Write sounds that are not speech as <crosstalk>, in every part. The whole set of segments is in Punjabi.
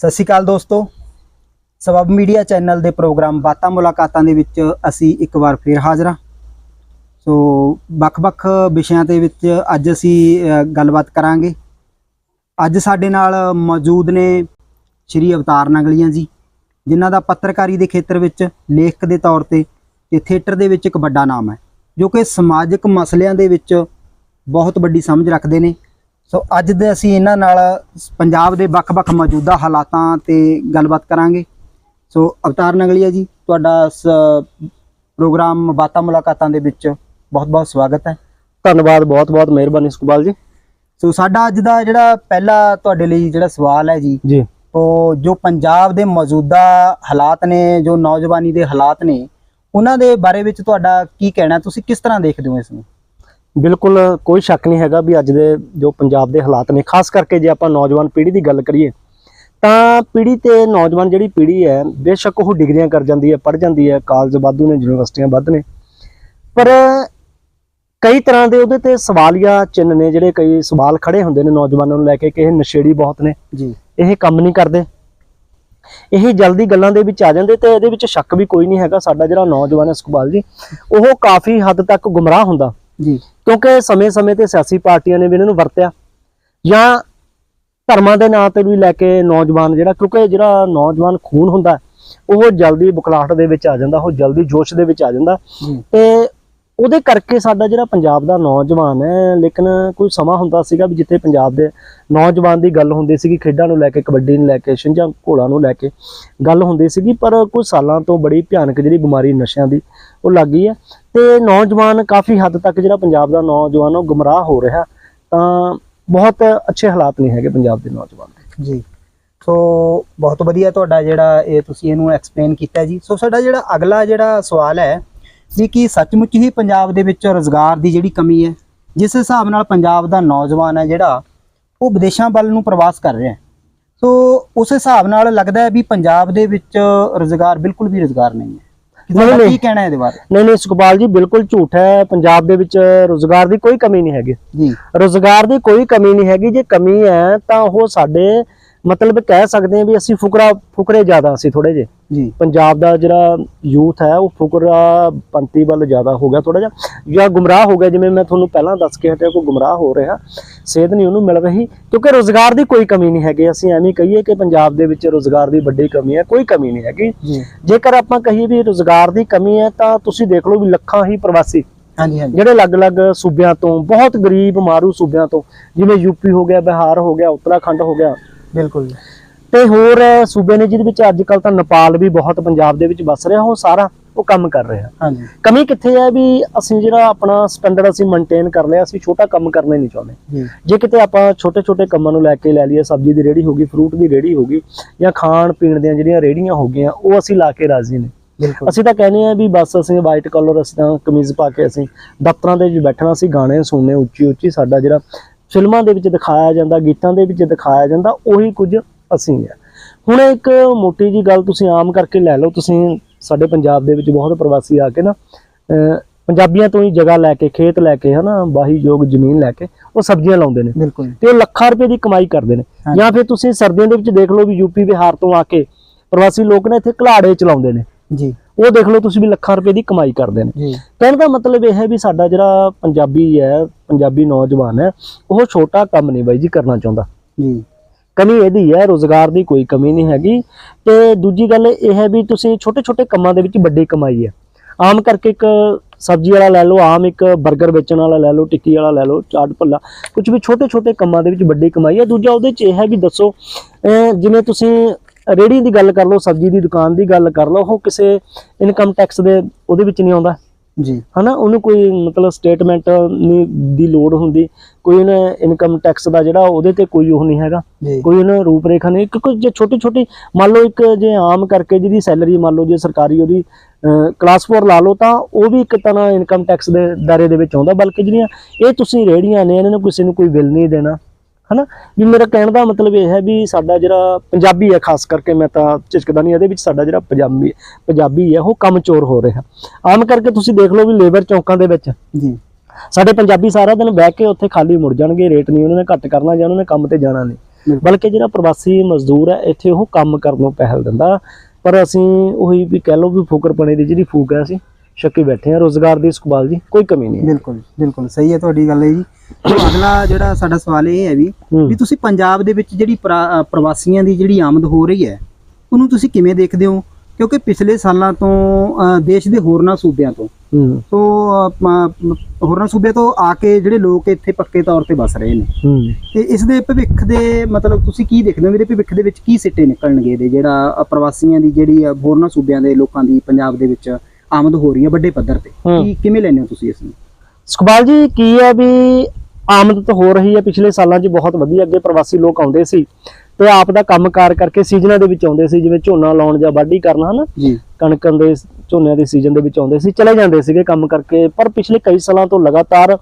ਸਤਿ ਸ਼੍ਰੀ ਅਕਾਲ ਦੋਸਤੋ। ਸਬਬ ਮੀਡੀਆ ਚੈਨਲ ਦੇ ਪ੍ਰੋਗਰਾਮ ਬਾਤਾਂ ਮੁਲਾਕਾਤਾਂ ਦੇ ਵਿੱਚ ਅਸੀਂ ਇੱਕ ਵਾਰ ਫਿਰ ਹਾਜ਼ਰ ਹਾਂ। ਸੋ ਵੱਖ-ਵੱਖ ਵਿਸ਼ਿਆਂ ਦੇ ਵਿੱਚ ਅੱਜ ਅਸੀਂ ਗੱਲਬਾਤ ਕਰਾਂਗੇ। ਅੱਜ ਸਾਡੇ ਨਾਲ ਮੌਜੂਦ ਨੇ ਸ਼੍ਰੀ ਅਵਤਾਰ ਨਗਲੀਆਂ ਜੀ, ਜਿਨ੍ਹਾਂ ਦਾ ਪੱਤਰਕਾਰੀ ਦੇ ਖੇਤਰ ਵਿੱਚ ਲੇਖਕ ਦੇ ਤੌਰ ਤੇ ਤੇ ਥੀਏਟਰ ਦੇ ਵਿੱਚ ਇੱਕ ਵੱਡਾ ਨਾਮ ਹੈ, ਜੋ ਕਿ ਸਮਾਜਿਕ ਮਸਲਿਆਂ ਦੇ ਵਿੱਚ ਬਹੁਤ ਵੱਡੀ ਸਮਝ ਰੱਖਦੇ ਨੇ। ਸੋ ਅੱਜ ਦੇ ਅਸੀਂ ਇਹਨਾਂ ਨਾਲ ਪੰਜਾਬ ਦੇ ਵੱਖ-ਵੱਖ ਮੌਜੂਦਾ ਹਾਲਾਤਾਂ ਤੇ ਗੱਲਬਾਤ ਕਰਾਂਗੇ। ਸੋ ਅਵਤਾਰ ਨਗਲੀਆ ਜੀ ਤੁਹਾਡਾ ਪ੍ਰੋਗਰਾਮ ਬਾਤਾਂ ਮੁਲਾਕਾਤਾਂ ਦੇ ਵਿੱਚ ਬਹੁਤ-ਬਹੁਤ ਸਵਾਗਤ ਹੈ। ਧੰਨਵਾਦ ਬਹੁਤ ਬਹੁਤ ਮਿਹਰਬਾਨੀ ਸੁਖਪਾਲ ਜੀ। ਸੋ ਸਾਡਾ ਅੱਜ ਦਾ ਜਿਹੜਾ ਪਹਿਲਾ ਤੁਹਾਡੇ ਲਈ ਜਿਹੜਾ ਸਵਾਲ ਹੈ ਜੀ ਜੀ। ਉਹ ਜੋ ਪੰਜਾਬ ਦੇ ਮੌਜੂਦਾ ਹਾਲਾਤ ਨੇ ਜੋ ਨੌਜਵਾਨੀ ਦੇ ਹਾਲਾਤ ਨੇ ਉਹਨਾਂ ਦੇ ਬਾਰੇ ਵਿੱਚ ਤੁਹਾਡਾ ਕੀ ਕਹਿਣਾ ਤੁਸੀਂ ਕਿਸ ਤਰ੍ਹਾਂ ਦੇਖਦੇ ਹੋ ਇਸ ਨੂੰ? ਬਿਲਕੁਲ ਕੋਈ ਸ਼ੱਕ ਨਹੀਂ ਹੈਗਾ ਵੀ ਅੱਜ ਦੇ ਜੋ ਪੰਜਾਬ ਦੇ ਹਾਲਾਤ ਨੇ ਖਾਸ ਕਰਕੇ ਜੇ ਆਪਾਂ ਨੌਜਵਾਨ ਪੀੜ੍ਹੀ ਦੀ ਗੱਲ ਕਰੀਏ ਤਾਂ ਪੀੜ੍ਹੀ ਤੇ ਨੌਜਵਾਨ ਜਿਹੜੀ ਪੀੜ੍ਹੀ ਹੈ ਬੇਸ਼ੱਕ ਉਹ ਡਿਗਰੀਆਂ ਕਰ ਜਾਂਦੀ ਹੈ ਪੜ੍ਹ ਜਾਂਦੀ ਹੈ ਕਾਲਜ ਵਾਧੂ ਨੇ ਯੂਨੀਵਰਸਿਟੀਆਂ ਵੱਧ ਨੇ। ਪਰ ਕਈ ਤਰ੍ਹਾਂ ਦੇ ਉਹਦੇ ਤੇ ਸਵਾਲੀਆ ਚਿੰਨ੍ਹ ਨੇ ਜਿਹੜੇ ਕਈ ਸਵਾਲ ਖੜੇ ਹੁੰਦੇ ਨੇ ਨੌਜਵਾਨਾਂ ਨੂੰ ਲੈ ਕੇ ਕਿ ਇਹ ਨਸ਼ੇੜੀ ਬਹੁਤ ਨੇ। ਜੀ। ਇਹ ਕੰਮ ਨਹੀਂ ਕਰਦੇ। ਇਹ ਜਲਦੀ ਗੱਲਾਂ ਦੇ ਵਿੱਚ ਆ ਜਾਂਦੇ ਤੇ ਇਹਦੇ ਵਿੱਚ ਸ਼ੱਕ ਵੀ ਕੋਈ ਨਹੀਂ ਹੈਗਾ ਸਾਡਾ ਜਿਹੜਾ ਨੌਜਵਾਨ ਹੈ ਸੁਖਪਾਲ ਜੀ ਉਹ ਕਾਫੀ ਹੱਦ ਤੱਕ ਗੁੰਮਰਾਹ ਹੁੰਦਾ। ਜੀ। ਕਿਉਂਕਿ ਸਮੇਂ-ਸਮੇਂ ਤੇ ਸਿਆਸੀ ਪਾਰਟੀਆਂ ਨੇ ਵੀ ਇਹਨਾਂ ਨੂੰ ਵਰਤਿਆ। ਜਾਂ ਧਰਮਾਂ ਦੇ ਨਾਂ ਤੇ ਵੀ ਲੈ ਕੇ ਨੌਜਵਾਨ ਜਿਹੜਾ ਕਿਉਂਕਿ ਜਿਹੜਾ ਨੌਜਵਾਨ ਖੂਨ ਹੁੰਦਾ ਉਹ ਜਲਦੀ ਬੁਖਲਾਹਟ ਦੇ ਵਿੱਚ ਆ ਜਾਂਦਾ ਉਹ ਜਲਦੀ ਜੋਸ਼ ਦੇ ਵਿੱਚ ਆ ਜਾਂਦਾ। ਤੇ ਉਹਦੇ ਕਰਕੇ ਸਾਡਾ ਜਿਹੜਾ ਪੰਜਾਬ ਦਾ ਨੌਜਵਾਨ ਹੈ, ਲੇਕਿਨ ਕੋਈ ਸਮਾਂ ਹੁੰਦਾ ਸੀਗਾ ਵੀ ਜਿੱਥੇ ਪੰਜਾਬ ਦੇ ਨੌਜਵਾਨ ਦੀ ਗੱਲ ਹੁੰਦੀ ਸੀਗੀ, ਖੇਡਾਂ ਨੂੰ ਲੈ ਕੇ, ਕਬੱਡੀ ਨੂੰ ਲੈ ਕੇ, ਛਿੰਝਾਂ ਘੋਲਾਂ ਨੂੰ ਲੈ ਕੇ ਗੱਲ ਹੁੰਦੀ ਸੀਗੀ, ਪਰ ਕੁਝ ਸਾਲਾਂ ਤੋਂ ਬੜੀ ਭਿਆਨਕ ਜਿਹੜੀ ਬਿਮਾਰੀ ਨਸ਼ਿਆਂ ਦੀ ਉਹ ਲੱਗ ਗਈ ਹੈ ਤੇ ਨੌਜਵਾਨ ਕਾਫੀ ਹੱਦ ਤੱਕ ਜਿਹੜਾ ਪੰਜਾਬ ਦਾ ਨੌਜਵਾਨ ਉਹ ਗੁੰਮਰਾਹ ਹੋ ਰਿਹਾ। ਤਾਂ ਬਹੁਤ ਅੱਛੇ ਹਾਲਾਤ ਨਹੀਂ ਹੈਗੇ ਪੰਜਾਬ ਦੇ ਨੌਜਵਾਨ ਦੇ। ਜੀ। ਸੋ ਬਹੁਤ ਵਧੀਆ ਤੁਹਾਡਾ ਜਿਹੜਾ ਇਹ ਤੁਸੀਂ ਇਹਨੂੰ ਐਕਸਪਲੇਨ ਕੀਤਾ ਜੀ। ਸੋ ਸਾਡਾ ਜਿਹੜਾ ਅਗਲਾ ਜਿਹੜਾ ਸਵਾਲ ਹੈ ਵੀ ਕੀ ਸੱਚਮੁੱਚ ਹੀ ਪੰਜਾਬ ਦੇ ਵਿੱਚ ਰੋਜ਼ਗਾਰ ਦੀ ਜਿਹੜੀ ਕਮੀ ਹੈ ਜਿਸ ਹਿਸਾਬ ਨਾਲ ਪੰਜਾਬ ਦਾ ਨੌਜਵਾਨ ਹੈ ਜਿਹੜਾ ਉਹ ਵਿਦੇਸ਼ਾਂ ਵੱਲ ਨੂੰ ਪ੍ਰਵਾਸ ਕਰ ਰਿਹਾ ਹੈ। ਸੋ ਉਸ ਹਿਸਾਬ ਨਾਲ ਲੱਗਦਾ ਹੈ ਵੀ ਪੰਜਾਬ ਦੇ ਵਿੱਚ ਰੋਜ਼ਗਾਰ ਬਿਲਕੁਲ ਵੀ ਰੋਜ਼ਗਾਰ ਨਹੀਂ ਹੈ। ਨਹੀਂ। ਕੀ ਕਹਿਣਾ ਹੈ ਇਹਦੇ ਬਾਰੇ? ਨਹੀਂ ਨਹੀਂ ਸੁਖਪਾਲ ਜੀ ਬਿਲਕੁਲ ਝੂਠ ਹੈ। ਪੰਜਾਬ ਦੇ ਵਿੱਚ ਰੋਜ਼ਗਾਰ ਦੀ ਕੋਈ ਕਮੀ ਨਹੀਂ ਹੈਗੀ। ਜੀ। ਰੋਜ਼ਗਾਰ ਦੀ ਕੋਈ ਕਮੀ ਨਹੀਂ ਹੈਗੀ। ਜੇ ਕਮੀ ਹੈ ਤਾਂ ਉਹ ਸਾਡੇ ਮਤਲਬ ਕਹਿ ਸਕਦੇ ਹਾਂ ਵੀ ਅਸੀਂ ਫੁਕਰਾ ਫੁਕਰੇ ਜ਼ਿਆਦਾ ਸੀ ਥੋੜੇ ਜੇ ਜੀ। ਪੰਜਾਬ ਦਾ ਜਿਹੜਾ ਯੂਥ ਹੈ ਉਹ ਫੁਕਰਾ ਪੰਤੀ ਵੱਲ ਜ਼ਿਆਦਾ ਹੋ ਗਿਆ ਥੋੜਾ ਜਿਹਾ। ਜਾਂ ਗੁੰਮਰਾਹ ਹੋ ਗਿਆ ਜਿਵੇਂ ਮੈਂ ਤੁਹਾਨੂੰ ਪਹਿਲਾਂ ਦੱਸ ਕੇ ਹਟਿਆ ਕੋਈ ਗੁੰਮਰਾਹ ਹੋ ਰਿਹਾ। ਸੇਧ ਨਹੀਂ ਉਹਨੂੰ ਮਿਲ ਰਹੀ ਕਿਉਂਕਿ ਰੋਜ਼ਗਾਰ ਦੀ ਕੋਈ ਕਮੀ ਨਹੀਂ ਹੈਗੀ। ਅਸੀਂ ਐਵੇਂ ਕਹੀਏ ਕਿ ਪੰਜਾਬ ਦੇ ਵਿੱਚ ਰੋਜ਼ਗਾਰ ਦੀ ਵੱਡੀ ਕਮੀ ਹੈ ਕੋਈ ਕਮੀ ਨਹੀਂ ਹੈਗੀ। ਜੇਕਰ ਆਪਾਂ ਕਹੀਏ ਵੀ ਰੋਜ਼ਗਾਰ ਦੀ ਕਮੀ ਹੈ ਤਾਂ ਤੁਸੀਂ ਦੇਖ ਲਓ ਵੀ ਲੱਖਾਂ ਹੀ ਪ੍ਰਵਾਸੀ ਹਾਂਜੀ ਹਾਂਜੀ। ਜਿਹੜੇ ਅਲੱਗ-ਅਲੱਗ ਸੂਬਿਆਂ ਤੋਂ ਬਹੁਤ ਗਰੀਬ ਮਾਰੂ ਸੂਬਿਆਂ ਤੋਂ ਜਿਵੇਂ ਯੂਪੀ ਹੋ ਗਿਆ ਬਿਹਾਰ ਹੋ ਗਿਆ ਉੱਤਰਾਖੰਡ ਹੋ ਗਿਆ ਬਿਲਕੁਲ ਤੇ ਹੋਰ ਸੂਬੇ ਨੇ ਜਿਹਦੇ ਵਿੱਚ ਅੱਜ ਕੱਲ ਤਾਂ ਨੇਪਾਲ ਵੀ ਬਹੁਤ ਪੰਜਾਬ ਦੇ ਵਿੱਚ ਵਸ ਰਿਹਾ ਉਹ ਸਾਰਾ ਉਹ ਕੰਮ ਕਰ ਰਿਹਾ। ਹਾਂਜੀ। ਕਮੀ ਕਿੱਥੇ ਹੈ ਵੀ ਅਸੀਂ ਜਿਹੜਾ ਆਪਣਾ ਸਟੈਂਡਰਡ ਅਸੀਂ ਮੇਨਟੇਨ ਕਰ ਲਿਆ ਅਸੀਂ ਛੋਟਾ ਕੰਮ ਕਰਨਾ ਨਹੀਂ ਚਾਹੁੰਦੇ। ਜੀ। ਕਿਤੇ ਆਪਾਂ ਛੋਟੇ-ਛੋਟੇ ਕੰਮਾਂ ਨੂੰ ਲੈ ਕੇ ਲੈ ਲਈਏ ਸਬਜ਼ੀ ਦੀ ਰੇੜੀ ਹੋ ਗਈ ਫਰੂਟ ਦੀ ਰੇੜੀ ਹੋ ਗਈ ਜਾਂ ਖਾਣ ਪੀਣ ਦੀਆਂ ਜਿਹੜੀਆਂ ਰੇੜੀਆਂ ਹੋ ਗਈਆਂ ਉਹ ਅਸੀਂ ਲਾ ਕੇ ਰਾਜ਼ੀ ਨੇ। ਬਿਲਕੁਲ। ਅਸੀਂ ਤਾਂ ਕਹਿੰਦੇ ਆ ਵੀ ਬਸ ਅਸੀਂ ਵਾਈਟ ਕਲਰ ਅਸੀਂ ਤਾਂ ਕਮੀਜ਼ ਪਾ ਕੇ ਅਸੀਂ ਦਫ਼ਤਰਾਂ ਦੇ ਵਿੱਚ ਬੈਠਣਾ ਸੀ ਗਾਣੇ ਸੁਣਨੇ ਉੱਚੀ ਉੱਚੀ ਸਾਡਾ ਜਿਹੜਾ ਫਿਲਮਾਂ ਦੇ ਵਿੱਚ ਦਿਖਾਇਆ ਜਾਂਦਾ ਗੀਤਾਂ ਦੇ ਵਿੱਚ ਦਿਖਾਇਆ ਜਾਂਦਾ ਉਹੀ ਕੁਝ ਅਸੀਂ ਆ। ਹੁਣ ਇੱਕ ਮੋਟੀ ਜੀ ਗੱਲ ਤੁਸੀਂ ਆਮ ਕਰਕੇ ਲੈ ਲਓ ਤੁਸੀਂ ਸਾਡੇ ਪੰਜਾਬ ਦੇ ਵਿੱਚ ਬਹੁਤ ਪ੍ਰਵਾਸੀ ਆ ਕੇ ਨਾ ਪੰਜਾਬੀਆਂ ਤੋਂ ਹੀ ਜਗ੍ਹਾ ਲੈ ਕੇ ਖੇਤ ਲੈ ਕੇ ਹਨਾ ਵਾਹੀ ਯੋਗ ਜ਼ਮੀਨ ਲੈ ਕੇ ਉਹ ਸਬਜ਼ੀਆਂ ਲਾਉਂਦੇ ਨੇ। ਤੇ ਉਹ ਲੱਖਾਂ ਰੁਪਏ ਦੀ ਕਮਾਈ ਕਰਦੇ ਨੇ। ਜਾਂ ਫਿਰ ਤੁਸੀਂ ਸਰਦੀਆਂ ਦੇ ਵਿੱਚ ਦੇਖ ਲਓ ਵੀ ਯੂਪੀ ਬਿਹਾਰ ਤੋਂ ਆ ਕੇ ਪ੍ਰਵਾਸੀ ਲੋਕ ਨੇ ਇੱਥੇ ਘਲਾੜੇ ਚਲਾਉਂਦੇ ਨੇ। ਜੀ। ਉਹ ਦੇਖ ਲਓ ਤੁਸੀਂ ਵੀ ਲੱਖਾਂ ਰੁਪਏ ਦੀ ਕਮਾਈ ਕਰਦੇ ਨੇ। ਕਹਿਣ ਦਾ ਮਤਲਬ ਇਹ ਹੈ ਵੀ ਸਾਡਾ ਜਿਹੜਾ ਪੰਜਾਬੀ ਹੈ ਪੰਜਾਬੀ ਨੌਜਵਾਨ ਹੈ ਉਹ ਛੋਟਾ ਕੰਮ ਨਹੀਂ ਬਾਈ ਜੀ ਕਰਨਾ ਚਾਹੁੰਦਾ। ਜੀ। ਕਮੀ ਇਹਦੀ ਹੈ ਰੋਜ਼ਗਾਰ ਦੀ ਕੋਈ ਕਮੀ ਨਹੀਂ ਹੈਗੀ। ਤੇ ਦੂਜੀ ਗੱਲ ਇਹ ਹੈ ਵੀ ਤੁਸੀਂ ਛੋਟੇ ਛੋਟੇ ਕੰਮਾਂ ਦੇ ਵਿੱਚ ਵੱਡੀ ਕਮਾਈ ਹੈ। ਆਮ ਕਰਕੇ ਇੱਕ ਸਬਜ਼ੀ ਵਾਲਾ ਲੈ ਲਓ ਆਮ ਇੱਕ 버ਗਰ ਵੇਚਣ ਵਾਲਾ ਲੈ ਲਓ ਟਿੱਕੀ ਵਾਲਾ ਲੈ ਲਓ ਚਾਟ ਭੱਲਾ ਕੁਝ ਵੀ ਛੋਟੇ ਛੋਟੇ ਕੰਮਾਂ ਦੇ ਵਿੱਚ ਵੱਡੀ ਕਮਾਈ ਹੈ। ਦੂਜਾ ਉਹਦੇ 'ਚ ਇਹ ਹੈ ਵੀ ਦੱਸੋ ਜਿਵੇਂ ਤੁਸੀਂ ਰੇੜੀ ਦੀ ਗੱਲ ਕਰ ਲਓ ਸਬਜ਼ੀ ਦੀ ਦੁਕਾਨ ਦੀ ਗੱਲ ਕਰ ਲਓ ਉਹ ਕਿਸੇ ਇਨਕਮ ਟੈਕਸ ਦੇ ਉਹਦੇ ਵਿੱਚ ਨਹੀਂ ਆਉਂਦਾ। ਜੀ। ਹਨਾ? ਉਹਨੂੰ ਕੋਈ ਮਤਲਬ ਸਟੇਟਮੈਂਟ ਦੀ ਲੋੜ ਹੁੰਦੀ। ਕੋਈ ਉਹਨੇ ਇਨਕਮ ਟੈਕਸ ਦਾ ਜਿਹੜਾ ਉਹਦੇ ਤੇ ਕੋਈ ਉਹ ਨਹੀਂ ਹੈਗਾ। ਕੋਈ ਉਹਨਾਂ ਰੂਪਰੇਖਾ ਨਹੀਂ। ਕਿਉਂਕਿ ਜੇ ਛੋਟੀ ਛੋਟੀ ਮੰਨ ਲਓ ਇੱਕ ਜੇ ਆਮ ਕਰਕੇ ਜਿਹਦੀ ਸੈਲਰੀ ਮੰਨ ਲਓ ਜੇ ਸਰਕਾਰੀ ਉਹਦੀ ਕਲਾਸ 4 ਲਾ ਲਓ ਤਾਂ ਉਹ ਵੀ ਇੱਕ ਤਰ੍ਹਾਂ ਇਨਕਮ ਟੈਕਸ ਦੇ ਦਾਇਰੇ ਦੇ ਵਿੱਚ ਆਉਂਦਾ। ਬਲਕਿ ਜਿਹੜੀਆਂ ਇਹ ਤੁਸੀਂ ਰੇੜੀਆਂ ਨੇ ਇਹਨਾਂ ਨੂੰ ਕਿਸੇ ਨੂੰ ਕੋਈ ਬਿੱਲ ਨਹੀਂ ਦੇਣਾ। ਹਨਾ? ਵੀ ਮੇਰਾ ਕਹਿਣ ਦਾ ਮਤਲਬ ਇਹ ਹੈ ਵੀ ਸਾਡਾ ਜਿਹੜਾ ਪੰਜਾਬੀ ਹੈ ਖਾਸ ਕਰਕੇ ਮੈਂ ਤਾਂ ਝਿਜਕਦਾ ਨਹੀਂ ਇਹਦੇ ਵਿੱਚ ਸਾਡਾ ਜਿਹੜਾ ਪੰਜਾਬੀ ਪੰਜਾਬੀ ਹੈ ਉਹ ਕੰਮ ਚੋਰ ਹੋ ਰਿਹਾ। ਆਮ ਕਰਕੇ ਤੁਸੀਂ ਦੇਖ ਲਓ ਵੀ ਲੇਬਰ ਚੌਂਕਾਂ ਦੇ ਵਿੱਚ ਜੀ। ਸਾਡੇ ਪੰਜਾਬੀ ਸਾਰਾ ਦਿਨ ਬਹਿ ਕੇ ਉੱਥੇ ਖਾਲੀ ਮੁੜ ਜਾਣਗੇ ਰੇਟ ਨਹੀਂ ਉਹਨਾਂ ਨੇ ਘੱਟ ਕਰਨਾ ਜਾਂ ਉਹਨਾਂ ਨੇ ਕੰਮ ਤੇ ਜਾਣਾ ਨਹੀਂ। ਬਲਕਿ ਜਿਹੜਾ ਪ੍ਰਵਾਸੀ ਮਜ਼ਦੂਰ ਹੈ ਇੱਥੇ ਉਹ ਕੰਮ ਕਰਨ ਨੂੰ ਪਹਿਲ ਦਿੰਦਾ। ਪਰ ਅਸੀਂ ਉਹੀ ਵੀ ਕਹਿ ਲਓ ਵੀ ਫੁਕਰਪਣੇ ਦੀ ਜਿਹੜੀ ਫੂਕ ਹੈ ਅਸੀਂ ਸ਼ੱਕੀ ਬੈਠੇ ਆ। ਰੋਜ਼ਗਾਰ ਦੀ ਸੁਖਬਾਲ ਜੀ ਕੋਈ ਕਮੀ ਨਹੀਂ ਹੈ। ਬਿਲਕੁਲ ਬਿਲਕੁਲ। ਸਹੀ ਹੈ ਤੁਹਾਡੀ ਗੱਲ ਹੈ ਜੀ। ਸੋ ਅਗਲਾ ਜਿਹੜਾ ਸਾਡਾ ਸਵਾਲ ਇਹ ਹੈ ਵੀ। ਵੀ ਤੁਸੀਂ ਪੰਜਾਬ ਦੇ ਵਿੱਚ ਜਿਹੜੀ ਪ੍ਰਵਾਸੀਆਂ ਦੀ ਜਿਹੜੀ ਆਮਦ ਹੋ ਰਹੀ ਹੈ ਉਹਨੂੰ ਤੁਸੀਂ ਕਿਵੇਂ ਦੇਖਦੇ ਹੋ? ਕਿਉਂਕਿ ਪਿਛਲੇ ਸਾਲਾਂ ਤੋਂ ਦੇਸ਼ ਦੇ ਹੋਰਨਾਂ ਸੂਬਿਆਂ ਤੋਂ। ਮ- ਹੋਰਨਾਂ ਸੂਬਿਆਂ ਤੋਂ ਆ ਕੇ ਜਿਹੜੇ ਲੋਕ ਇੱਥੇ ਪੱਕੇ ਤੌਰ ਤੇ ਵਸ ਰਹੇ ਨੇ। ਤੇ ਇਸ ਦੇ ਭਵਿੱਖ ਦੇ ਮਤਲਬ ਤੁਸੀਂ ਕੀ ਦੇਖਦੇ ਹੋ? ਇਹਦੇ ਭਵਿੱਖ ਦੇ ਵਿੱਚ ਕੀ ਸਿੱਟੇ ਨਿਕਲਣਗੇ? ਇਹਦੇ ਜਿਹੜਾ ਪ੍ਰਵਾਸੀਆਂ ਦੀ ਜਿਹੜੀ ਹੋਰਨਾਂ ਸੂਬਿਆਂ ਦੇ ਲੋਕਾਂ ਦੀ ਪੰਜਾਬ ਦੇ ਵਿੱਚ ਆਮਦ ਹੋ ਰਹੀ ਹੈ ਵੱਡੇ ਪੱਧਰ ਤੇ। ਕੀ ਕਿਵੇਂ ਲੈਂਦੇ ਹੋ ਤੁਸੀਂ ਇਸ ਨੂੰ? ਸੁਖਬਾਲ ਜੀ ਕੀ ਹੈ ਵੀ ਆਮਦ ਤਾਂ ਹੋ ਰਹੀ ਹੈ ਪਿਛਲੇ ਸਾਲਾਂ 'ਚ ਬਹੁਤ ਵਧੀਆ ਅੱਗੇ ਪ੍ਰਵਾਸੀ ਲੋਕ ਆਉਂਦੇ ਸੀ ਤੇ ਆਪ ਦਾ ਕੰਮਕਾਰ ਕਰਕੇ ਸੀਜ਼ਨਾਂ ਦੇ ਵਿੱਚ ਆਉਂਦੇ ਸੀ ਜਿਵੇਂ ਝੋਨਾ ਲਾਉਣ ਜਾਂ ਵਾਢੀ ਕਰਨਾ ਹਨਾ? ਜੀ। ਕਣਕਾਂ ਦੇ ਝੋਨਿਆਂ ਦੇ ਸੀਜ਼ਨ ਦੇ ਵਿੱਚ ਆਉਂਦੇ ਸੀ ਚਲੇ ਜਾਂਦੇ ਸੀਗੇ ਕੰਮ ਕਰਕੇ। ਪਰ ਪਿਛਲੇ ਕਈ ਸਾਲਾਂ ਤੋਂ ਲਗਾਤਾਰ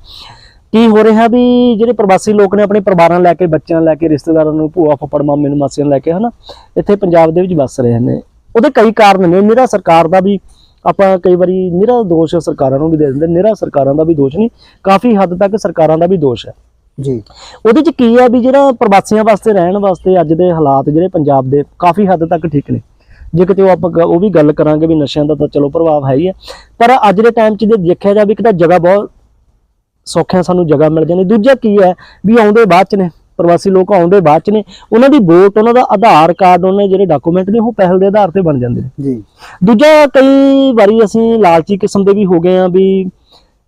ਕੀ ਹੋ ਰਿਹਾ ਵੀ ਜਿਹੜੇ ਪ੍ਰਵਾਸੀ ਲੋਕ ਨੇ ਆਪਣੇ ਪਰਿਵਾਰਾਂ ਲੈ ਕੇ ਬੱਚਿਆਂ ਲੈ ਕੇ ਰਿਸ਼ਤੇਦਾਰਾਂ ਨੂੰ ਭੂਆ ਫੁੱਫੜ ਮਾਮੇ ਨੂੰ ਮਾਸੀਆਂ ਲੈ ਕੇ ਹਨਾ? ਇੱਥੇ ਪੰਜਾਬ ਦੇ ਵਿੱਚ ਵੱਸ ਰਹੇ ਨੇ। ਉਹਦੇ ਕਈ ਕਾਰਨ ਨੇ। ਨਿਹਰਾ ਸਰਕਾਰ ਦਾ ਵੀ ਆਪਾਂ ਕਈ ਵਾਰੀ ਨਿਹਰਾ ਦੋਸ਼ ਸਰਕਾਰਾਂ ਨੂੰ ਵੀ ਦੇ ਦਿੰਦੇ ਨਿਹਰਾ ਸਰਕਾਰਾਂ ਦਾ ਵੀ ਦੋਸ਼ ਨਹੀਂ ਕਾਫੀ ਹੱਦ ਤੱਕ ਸਰਕਾਰਾਂ ਦਾ ਵੀ ਦੋਸ਼ ਹੈ। ਜੀ। ਉਹਦੇ ਚ ਕੀ ਹੈ ਵੀ ਜਿਹੜਾ ਪ੍ਰਵਾਸੀਆਂ ਵਾਸਤੇ ਰਹਿਣ ਵਾਸਤੇ ਅੱਜ ਦੇ ਹਾਲਾਤ ਜਿਹੜੇ ਪੰਜਾਬ ਦੇ ਕਾਫੀ ਹੱਦ ਤੱਕ ਠੀਕ ਨੇ। ਜੇ ਕਿਤੇ ਉਹ ਆਪਾਂ ਉਹ ਵੀ ਗੱਲ ਕਰਾਂਗੇ ਵੀ ਨਸ਼ਿਆਂ ਦਾ ਤਾਂ ਚਲੋ ਪ੍ਰਭਾਵ ਹੈ ਹੀ ਹੈ ਪਰ ਅੱਜ ਦੇ ਟਾਈਮ 'ਚ ਜੇ ਦੇਖਿਆ ਜਾਵੇ ਇੱਕ ਤਾਂ ਜਗ੍ਹਾ ਬਹੁਤ ਸੌਖਿਆਂ ਸਾਨੂੰ ਜਗ੍ਹਾ ਮਿਲ ਜਾਂਦੀ। ਦੂਜਾ ਕੀ ਹੈ ਵੀ ਆਉਂਦੇ ਬਾਅਦ 'ਚ ਨੇ। ਪ੍ਰਵਾਸੀ ਲੋਕ ਆਉਂਦੇ ਬਾਅਦ 'ਚ ਨੇ ਉਹਨਾਂ ਦੀ ਵੋਟ ਉਹਨਾਂ ਦਾ ਆਧਾਰ ਕਾਰਡ ਉਹਨਾਂ ਦੇ ਜਿਹੜੇ ਡਾਕੂਮੈਂਟ ਨੇ ਉਹ ਪਹਿਲ ਦੇ ਆਧਾਰ ਤੇ ਬਣ ਜਾਂਦੇ ਨੇ। ਜੀ। ਦੂਜਾ ਕਈ ਵਾਰੀ ਅਸੀਂ ਲਾਲਚੀ ਕਿਸਮ ਦੇ ਵੀ ਹੋ ਗਏ ਆ ਵੀ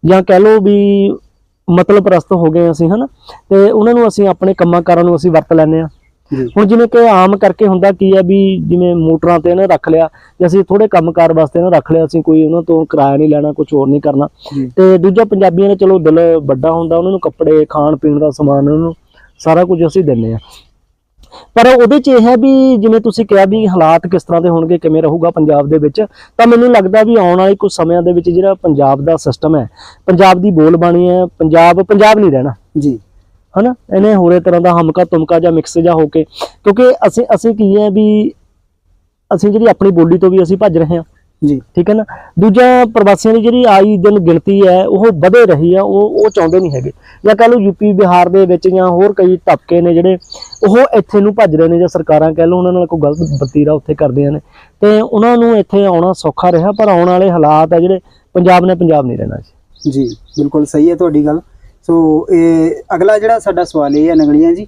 ਜਾਂ ਕਹਿ ਲਓ ਵੀ ਮਤਲਬ ਪ੍ਰਸਤ ਹੋ ਗਏ ਅਸੀਂ ਹਨਾ? ਤੇ ਉਹਨਾਂ ਨੂੰ ਅਸੀਂ ਆਪਣੇ ਕੰਮਾਂ ਕਾਰਾਂ ਨੂੰ ਅਸੀਂ ਵਰਤ ਲੈਂਦੇ ਆ ਹੁਣ ਜਿਵੇਂ ਕਿ ਆਮ ਕਰਕੇ ਹੁੰਦਾ ਕੀ ਹੈ ਵੀ ਜਿਵੇਂ ਮੋਟਰਾਂ ਤੇ ਇਹਨੇ ਰੱਖ ਲਿਆ ਜੇ ਅਸੀਂ ਥੋੜੇ ਕੰਮਕਾਰ ਵਾਸਤੇ ਇਹਨਾਂ ਰੱਖ ਲਿਆ ਅਸੀਂ ਕੋਈ ਉਹਨਾਂ ਤੋਂ ਕਿਰਾਇਆ ਨਹੀਂ ਲੈਣਾ ਕੁਝ ਹੋਰ ਨਹੀਂ ਕਰਨਾ। ਤੇ ਦੂਜਾ ਪੰਜਾਬੀਆਂ ਨੇ ਚਲੋ ਦਿਲ ਵੱਡਾ ਹੁੰਦਾ ਉਹਨਾਂ ਨੂੰ ਕੱਪੜੇ ਖਾਣ ਪੀਣ ਦਾ ਸਮਾਨ ਉਹਨਾਂ ਨੂੰ ਸਾਰਾ ਕੁਝ ਅਸੀਂ ਦਿੰਨੇ ਆ ਪਰ ਉਹਦੇ ਚ ਇਹ ਹੈ ਵੀ ਜਿਵੇਂ ਤੁਸੀਂ ਕਿਹਾ ਵੀ ਹਾਲਾਤ ਕਿਸ ਤਰ੍ਹਾਂ ਦੇ ਹੋਣਗੇ ਕਿਵੇਂ ਰਹੂਗਾ ਪੰਜਾਬ ਦੇ ਵਿੱਚ ਤਾਂ ਮੈਨੂੰ ਲੱਗਦਾ ਵੀ ਆਉਣ ਵਾਲੇ ਕੁਝ ਸਮਿਆਂ ਦੇ ਵਿੱਚ ਜਿਹੜਾ ਪੰਜਾਬ ਦਾ ਸਿਸਟਮ ਹੈ ਪੰਜਾਬ ਦੀ ਬੋਲ ਬਾਣੀ ਹੈ ਪੰਜਾਬ ਪੰਜਾਬ ਨਹੀਂ ਰਹਿਣਾ। ਜੀ। ਹਨਾ? ਇਹਨੇ ਹੋਰੇ ਤਰ੍ਹਾਂ ਦਾ ਹਮਕਾ ਤੁਮਕਾ ਜਾਂ ਮਿਕਸ ਜਾ ਹੋ ਕੇ ਕਿਉਂਕਿ ਅਸੀਂ ਅਸੀਂ ਕੀ ਹੈ ਵੀ ਅਸੀਂ ਜਿਹੜੀ ਆਪਣੀ ਬੋਲੀ ਤੋਂ ਵੀ ਅਸੀਂ ਭੱਜ ਰਹੇ ਹਾਂ। ਜੀ। ਠੀਕ ਹੈ ਨਾ? ਦੂਜਾ ਪ੍ਰਵਾਸੀਆਂ ਦੀ ਜਿਹੜੀ ਆਈ ਦਿਨ ਗਿਣਤੀ ਹੈ ਉਹ ਵਧੇ ਰਹੀ ਆ ਉਹ ਉਹ ਚਾਹੁੰਦੇ ਨਹੀਂ ਹੈਗੇ। ਜਾਂ ਕਹ ਲਓ ਯੂਪੀ ਬਿਹਾਰ ਦੇ ਵਿੱਚ ਜਾਂ ਹੋਰ ਕਈ ਤਬਕੇ ਨੇ ਜਿਹੜੇ ਉਹ ਇੱਥੇ ਨੂੰ ਭੱਜ ਰਹੇ ਨੇ ਜਾਂ ਸਰਕਾਰਾਂ ਕਹਿ ਲਓ ਉਹਨਾਂ ਨਾਲ ਕੋਈ ਗਲਤ ਵਤੀਰਾ ਉੱਥੇ ਕਰਦੀਆਂ ਨੇ। ਤੇ ਉਹਨਾਂ ਨੂੰ ਇੱਥੇ ਆਉਣਾ ਸੌਖਾ ਰਿਹਾ ਪਰ ਆਉਣ ਵਾਲੇ ਹਾਲਾਤ ਆ ਜਿਹੜੇ ਪੰਜਾਬ ਨੇ ਪੰਜਾਬ ਨਹੀਂ ਰਹਿਣਾ ਜੀ। ਜੀ ਬਿਲਕੁਲ ਸਹੀ ਹੈ ਤੁਹਾਡੀ ਗੱਲ। ਸੋ ਇਹ ਅਗਲਾ ਜਿਹੜਾ ਸਾਡਾ ਸਵਾਲ ਇਹ ਹੈ ਨਗਲੀਆਂ ਜੀ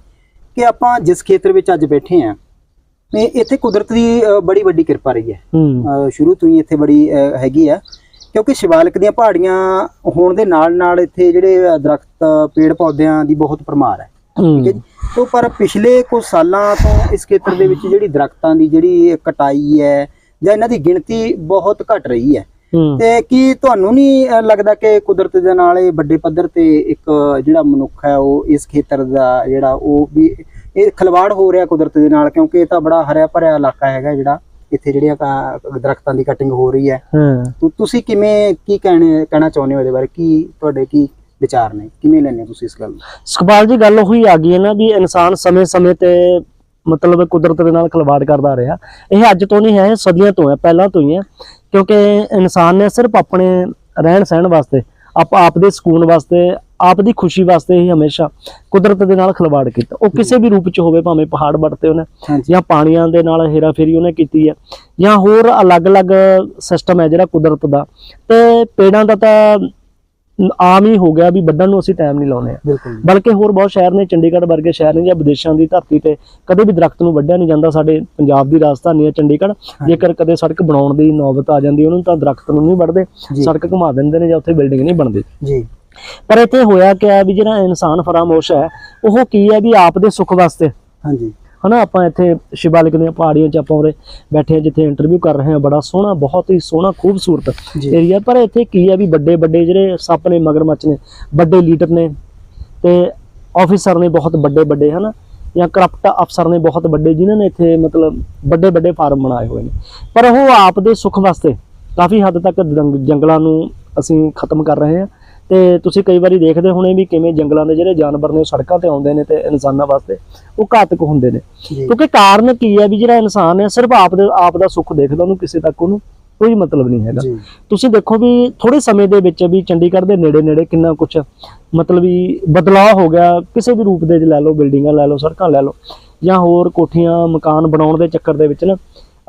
ਕਿ ਆਪਾਂ ਜਿਸ ਖੇਤਰ ਵਿੱਚ ਅੱਜ ਬੈਠੇ ਆ ਇੱਥੇ ਕੁਦਰਤ ਦੀ ਬੜੀ ਵੱਡੀ ਕਿਰਪਾ ਰਹੀ ਹੈ। ਸ਼ੁਰੂ ਤੋਂ ਹੀ ਇੱਥੇ ਬੜੀ ਹੈਗੀ ਆ। ਕਿਉਂਕਿ ਸ਼ਿਵਾਲਿਕ ਦੀਆਂ ਪਹਾੜੀਆਂ ਹੋਣ ਦੇ ਨਾਲ ਨਾਲ ਇੱਥੇ ਜਿਹੜੇ ਦਰਖਤ ਪੇੜ ਪੌਦਿਆਂ ਦੀ ਬਹੁਤ ਪਰਮਾਰ ਹੈ। ਠੀਕ ਹੈ ਜੀ? ਤੋਂ ਪਰ ਪਿਛਲੇ ਕੁਝ ਸਾਲਾਂ ਤੋਂ ਇਸ ਖੇਤਰ ਦੇ ਵਿੱਚ ਜਿਹੜੀ ਦਰਖਤਾਂ ਦੀ ਜਿਹੜੀ ਕਟਾਈ ਹੈ ਜਾਂ ਇਹਨਾਂ ਦੀ ਗਿਣਤੀ ਬਹੁਤ ਘਟ ਰਹੀ ਹੈ। ਤੇ ਕੀ ਤੁਹਾਨੂੰ ਨਹੀਂ ਲੱਗਦਾ ਕਿ ਕੁਦਰਤ ਦੇ ਨਾਲ ਇਹ ਵੱਡੇ ਪੱਧਰ ਤੇ ਇੱਕ ਜਿਹੜਾ ਮਨੁੱਖ ਹੈ ਉਹ ਇਸ ਖੇਤਰ ਦਾ ਜਿਹੜਾ ਉਹ ਵੀ ਇਹ ਖਲਵਾੜ ਹੋ ਰਿਹਾ ਕੁਦਰਤ ਦੇ ਨਾਲ ਕਿਉਂਕਿ ਇਹ ਤਾਂ ਬੜਾ ਹਰਿਆ ਭਰਿਆ ਇਲਾਕਾ ਹੈਗਾ ਜਿਹੜਾ ਇੱਥੇ ਜਿਹੜੀਆਂ ਦਰਖਤਾਂ ਦੀ ਕਟਿੰਗ ਹੋ ਰਹੀ ਹੈ। ਹਾਂ। ਤੁਸੀਂ ਕਿਵੇਂ ਕੀ ਕਹਿਣੇ ਕਹਿਣਾ ਚਾਹੁੰਦੇ ਹੋ ਇਹਦੇ ਬਾਰੇ? ਕੀ ਤੁਹਾਡੇ ਕੀ ਵਿਚਾਰ ਨੇ? ਕਿਵੇਂ ਹੋ ਤੁਸੀਂ ਇਸ ਗੱਲ ਨੂੰ? ਸੁਖਪਾਲ ਜੀ ਗੱਲ ਉਹੀ ਆ ਗਈ ਹੈ ਨਾ ਵੀ ਇਨਸਾਨ ਸਮੇਂ-ਸਮੇਂ ਤੇ ਮਤਲਬ ਕੁਦਰਤ ਦੇ ਨਾਲ ਖਿਲਵਾੜ ਕਰਦਾ ਰਿਹਾ। ਇਹ ਅੱਜ ਤੋਂ ਨਹੀਂ ਹੈ ਸਦੀਆਂ ਤੋਂ ਹੈ ਪਹਿਲਾਂ ਤੋਂ ਹੀ ਹੈ। ਕਿਉਂਕਿ ਇਨਸਾਨ ਨੇ ਸਿਰਫ ਆਪਣੇ ਰਹਿਣ ਸਹਿਣ ਵਾਸਤੇ ਆਪ ਆਪ ਦੇ ਸਕੂਨ ਵਾਸਤੇ ਆਪ ਦੀ ਖੁਸ਼ੀ ਵਾਸਤੇ ਹੀ ਹਮੇਸ਼ਾ ਕੁਦਰਤ ਦੇ ਨਾਲ ਖਿਲਵਾੜ ਕੀਤਾ। ਉਹ ਕਿਸੇ ਵੀ ਰੂਪ ਚ ਹੋਵੇ ਭਾਵੇਂ ਪਹਾੜ ਵੜਤੇ ਉਹਨੇ ਜਾਂ ਪਾਣੀਆਂ ਦੇ ਨਾਲ ਹੇਰਾਫੇਰੀ ਉਹਨੇ ਕੀਤੀ ਹੈ ਜਾਂ ਹੋਰ ਅਲੱਗ-ਅਲੱਗ ਸਿਸਟਮ ਹੈ ਜਿਹੜਾ ਕੁਦਰਤ ਦਾ। ਤੇ ਪੇੜਾਂ ਦਾ ਤਾਂ ਆਮ ਹੀ ਹੋ ਗਿਆ ਵੀ ਵੱਢਣ ਨੂੰ ਅਸੀਂ ਟਾਈਮ ਨਹੀਂ ਲਾਉਨੇ ਆ ਬਲਕਿ ਹੋਰ ਬਹੁਤ ਸ਼ਹਿਰ ਨੇ ਚੰਡੀਗੜ੍ਹ ਵਰਗੇ ਸ਼ਹਿਰ ਨੇ ਜਾਂ ਵਿਦੇਸ਼ਾਂ ਦੀ ਧਰਤੀ ਤੇ ਕਦੇ ਵੀ ਦਰਖਤ ਨੂੰ ਵੱਢਿਆ ਨਹੀਂ ਜਾਂਦਾ। ਸਾਡੇ ਪੰਜਾਬ ਦੀ ਰਾਜਧਾਨੀ ਹੈ ਚੰਡੀਗੜ੍ਹ। ਜੇਕਰ ਕਦੇ ਸੜਕ ਬਣਾਉਣ ਦੀ ਨੌਬਤ ਆ ਜਾਂਦੀ ਉਹਨਾਂ ਨੂੰ ਤਾਂ ਦਰਖਤ ਨੂੰ ਨਹੀਂ ਵੱਢਦੇ। ਸੜਕ ਘੁਮਾ ਦਿੰਦੇ ਨੇ ਜਾਂ ਉੱਥੇ ਬਿਲਡਿੰਗ ਨਹੀਂ ਬਣਦੀ। ਜੀ। ਪਰ ਇੱਥੇ ਹੋਇਆ ਕਿਆ ਵੀ ਜਿਹੜਾ ਇਨਸਾਨ ਫਰਾਮੋਸ਼ ਹੈ ਉਹ ਕੀ ਹੈ ਵੀ ਆਪ ਦੇ ਸੁੱਖ ਵਾਸਤੇ? ਹਾਂਜੀ। ਹਨਾ ਆਪਾਂ ਇੱਥੇ ਸ਼ਿਵਾਲਿਕ ਦੀਆਂ ਪਹਾੜੀਆਂ 'ਚ ਆਪਾਂ ਉਰੇ ਬੈਠੇ ਜਿੱਥੇ ਇੰਟਰਵਿਊ ਕਰ ਰਹੇ ਹਾਂ ਬੜਾ ਸੋਹਣਾ ਬਹੁਤ ਹੀ ਸੋਹਣਾ ਖੂਬਸੂਰਤ ਏਰੀਆ ਪਰ ਇੱਥੇ ਕੀ ਹੈ ਵੀ ਵੱਡੇ ਵੱਡੇ ਜਿਹੜੇ ਸੱਪ ਨੇ ਮਗਰਮੱਛ ਨੇ ਵੱਡੇ ਲੀਡਰ ਨੇ ਤੇ ਆਫੀਸਰ ਨੇ ਬਹੁਤ ਵੱਡੇ ਵੱਡੇ ਹਨਾ ਜਾਂ ਕਰਪਟ ਅਫਸਰ ਨੇ ਬਹੁਤ ਵੱਡੇ ਜਿਨ੍ਹਾਂ ਨੇ ਇੱਥੇ ਮਤਲਬ ਵੱਡੇ ਵੱਡੇ ਫਾਰਮ ਬਣਾਏ ਹੋਏ ਨੇ। ਪਰ ਉਹ ਆਪ ਦੇ ਸੁੱਖ ਵਾਸਤੇ ਕਾਫੀ ਹੱਦ ਤੱਕ ਜੰਗ- ਜੰਗਲਾਂ ਨੂੰ ਅਸੀਂ ਖਤਮ ਕਰ ਰਹੇ ਹਾਂ। ਤੇ ਤੁਸੀਂ ਕਈ ਵਾਰੀ ਦੇਖਦੇ ਹੋਣੇ ਵੀ ਕਿਵੇਂ ਜੰਗਲਾਂ ਦੇ ਜਿਹੜੇ ਜਾਨਵਰ ਨੇ ਸੜਕਾਂ ਤੇ ਆਉਂਦੇ ਨੇ ਤੇ ਇਨਸਾਨਾਂ ਵਾਸਤੇ ਉਹ ਘਾਤਕ ਹੁੰਦੇ ਨੇ। ਕਿਉਂਕਿ ਕਾਰਨ ਕੀ ਹੈ ਵੀ ਜਿਹੜਾ ਇਨਸਾਨ ਹੈ ਸਿਰਫ ਆਪ ਦੇ ਆਪ ਦਾ ਸੁੱਖ ਦੇਖਦਾ ਉਹਨੂੰ ਕਿਸੇ ਤੱਕ ਉਹਨੂੰ ਕੋਈ ਮਤਲਬ ਨਹੀਂ ਹੈਗਾ। ਤੁਸੀਂ ਦੇਖੋ ਵੀ ਥੋੜੇ ਸਮੇਂ ਦੇ ਵਿੱਚ ਵੀ ਚੰਡੀਗੜ੍ਹ ਦੇ ਨੇੜੇ ਨੇੜੇ ਕਿੰਨਾ ਕੁਝ ਮਤਲਬ ਵੀ ਬਦਲਾਅ ਹੋ ਗਿਆ ਕਿਸੇ ਵੀ ਰੂਪ ਦੇ ਲੈ ਲਓ ਬਿਲਡਿੰਗਾਂ ਲੈ ਲਓ ਸੜਕਾਂ ਲੈ ਲਓ ਜਾਂ ਹੋਰ ਕੋਠੀਆਂ ਮਕਾਨ ਬਣਾਉਣ ਦੇ ਚੱਕਰ ਦੇ ਵਿੱਚ ਨਾ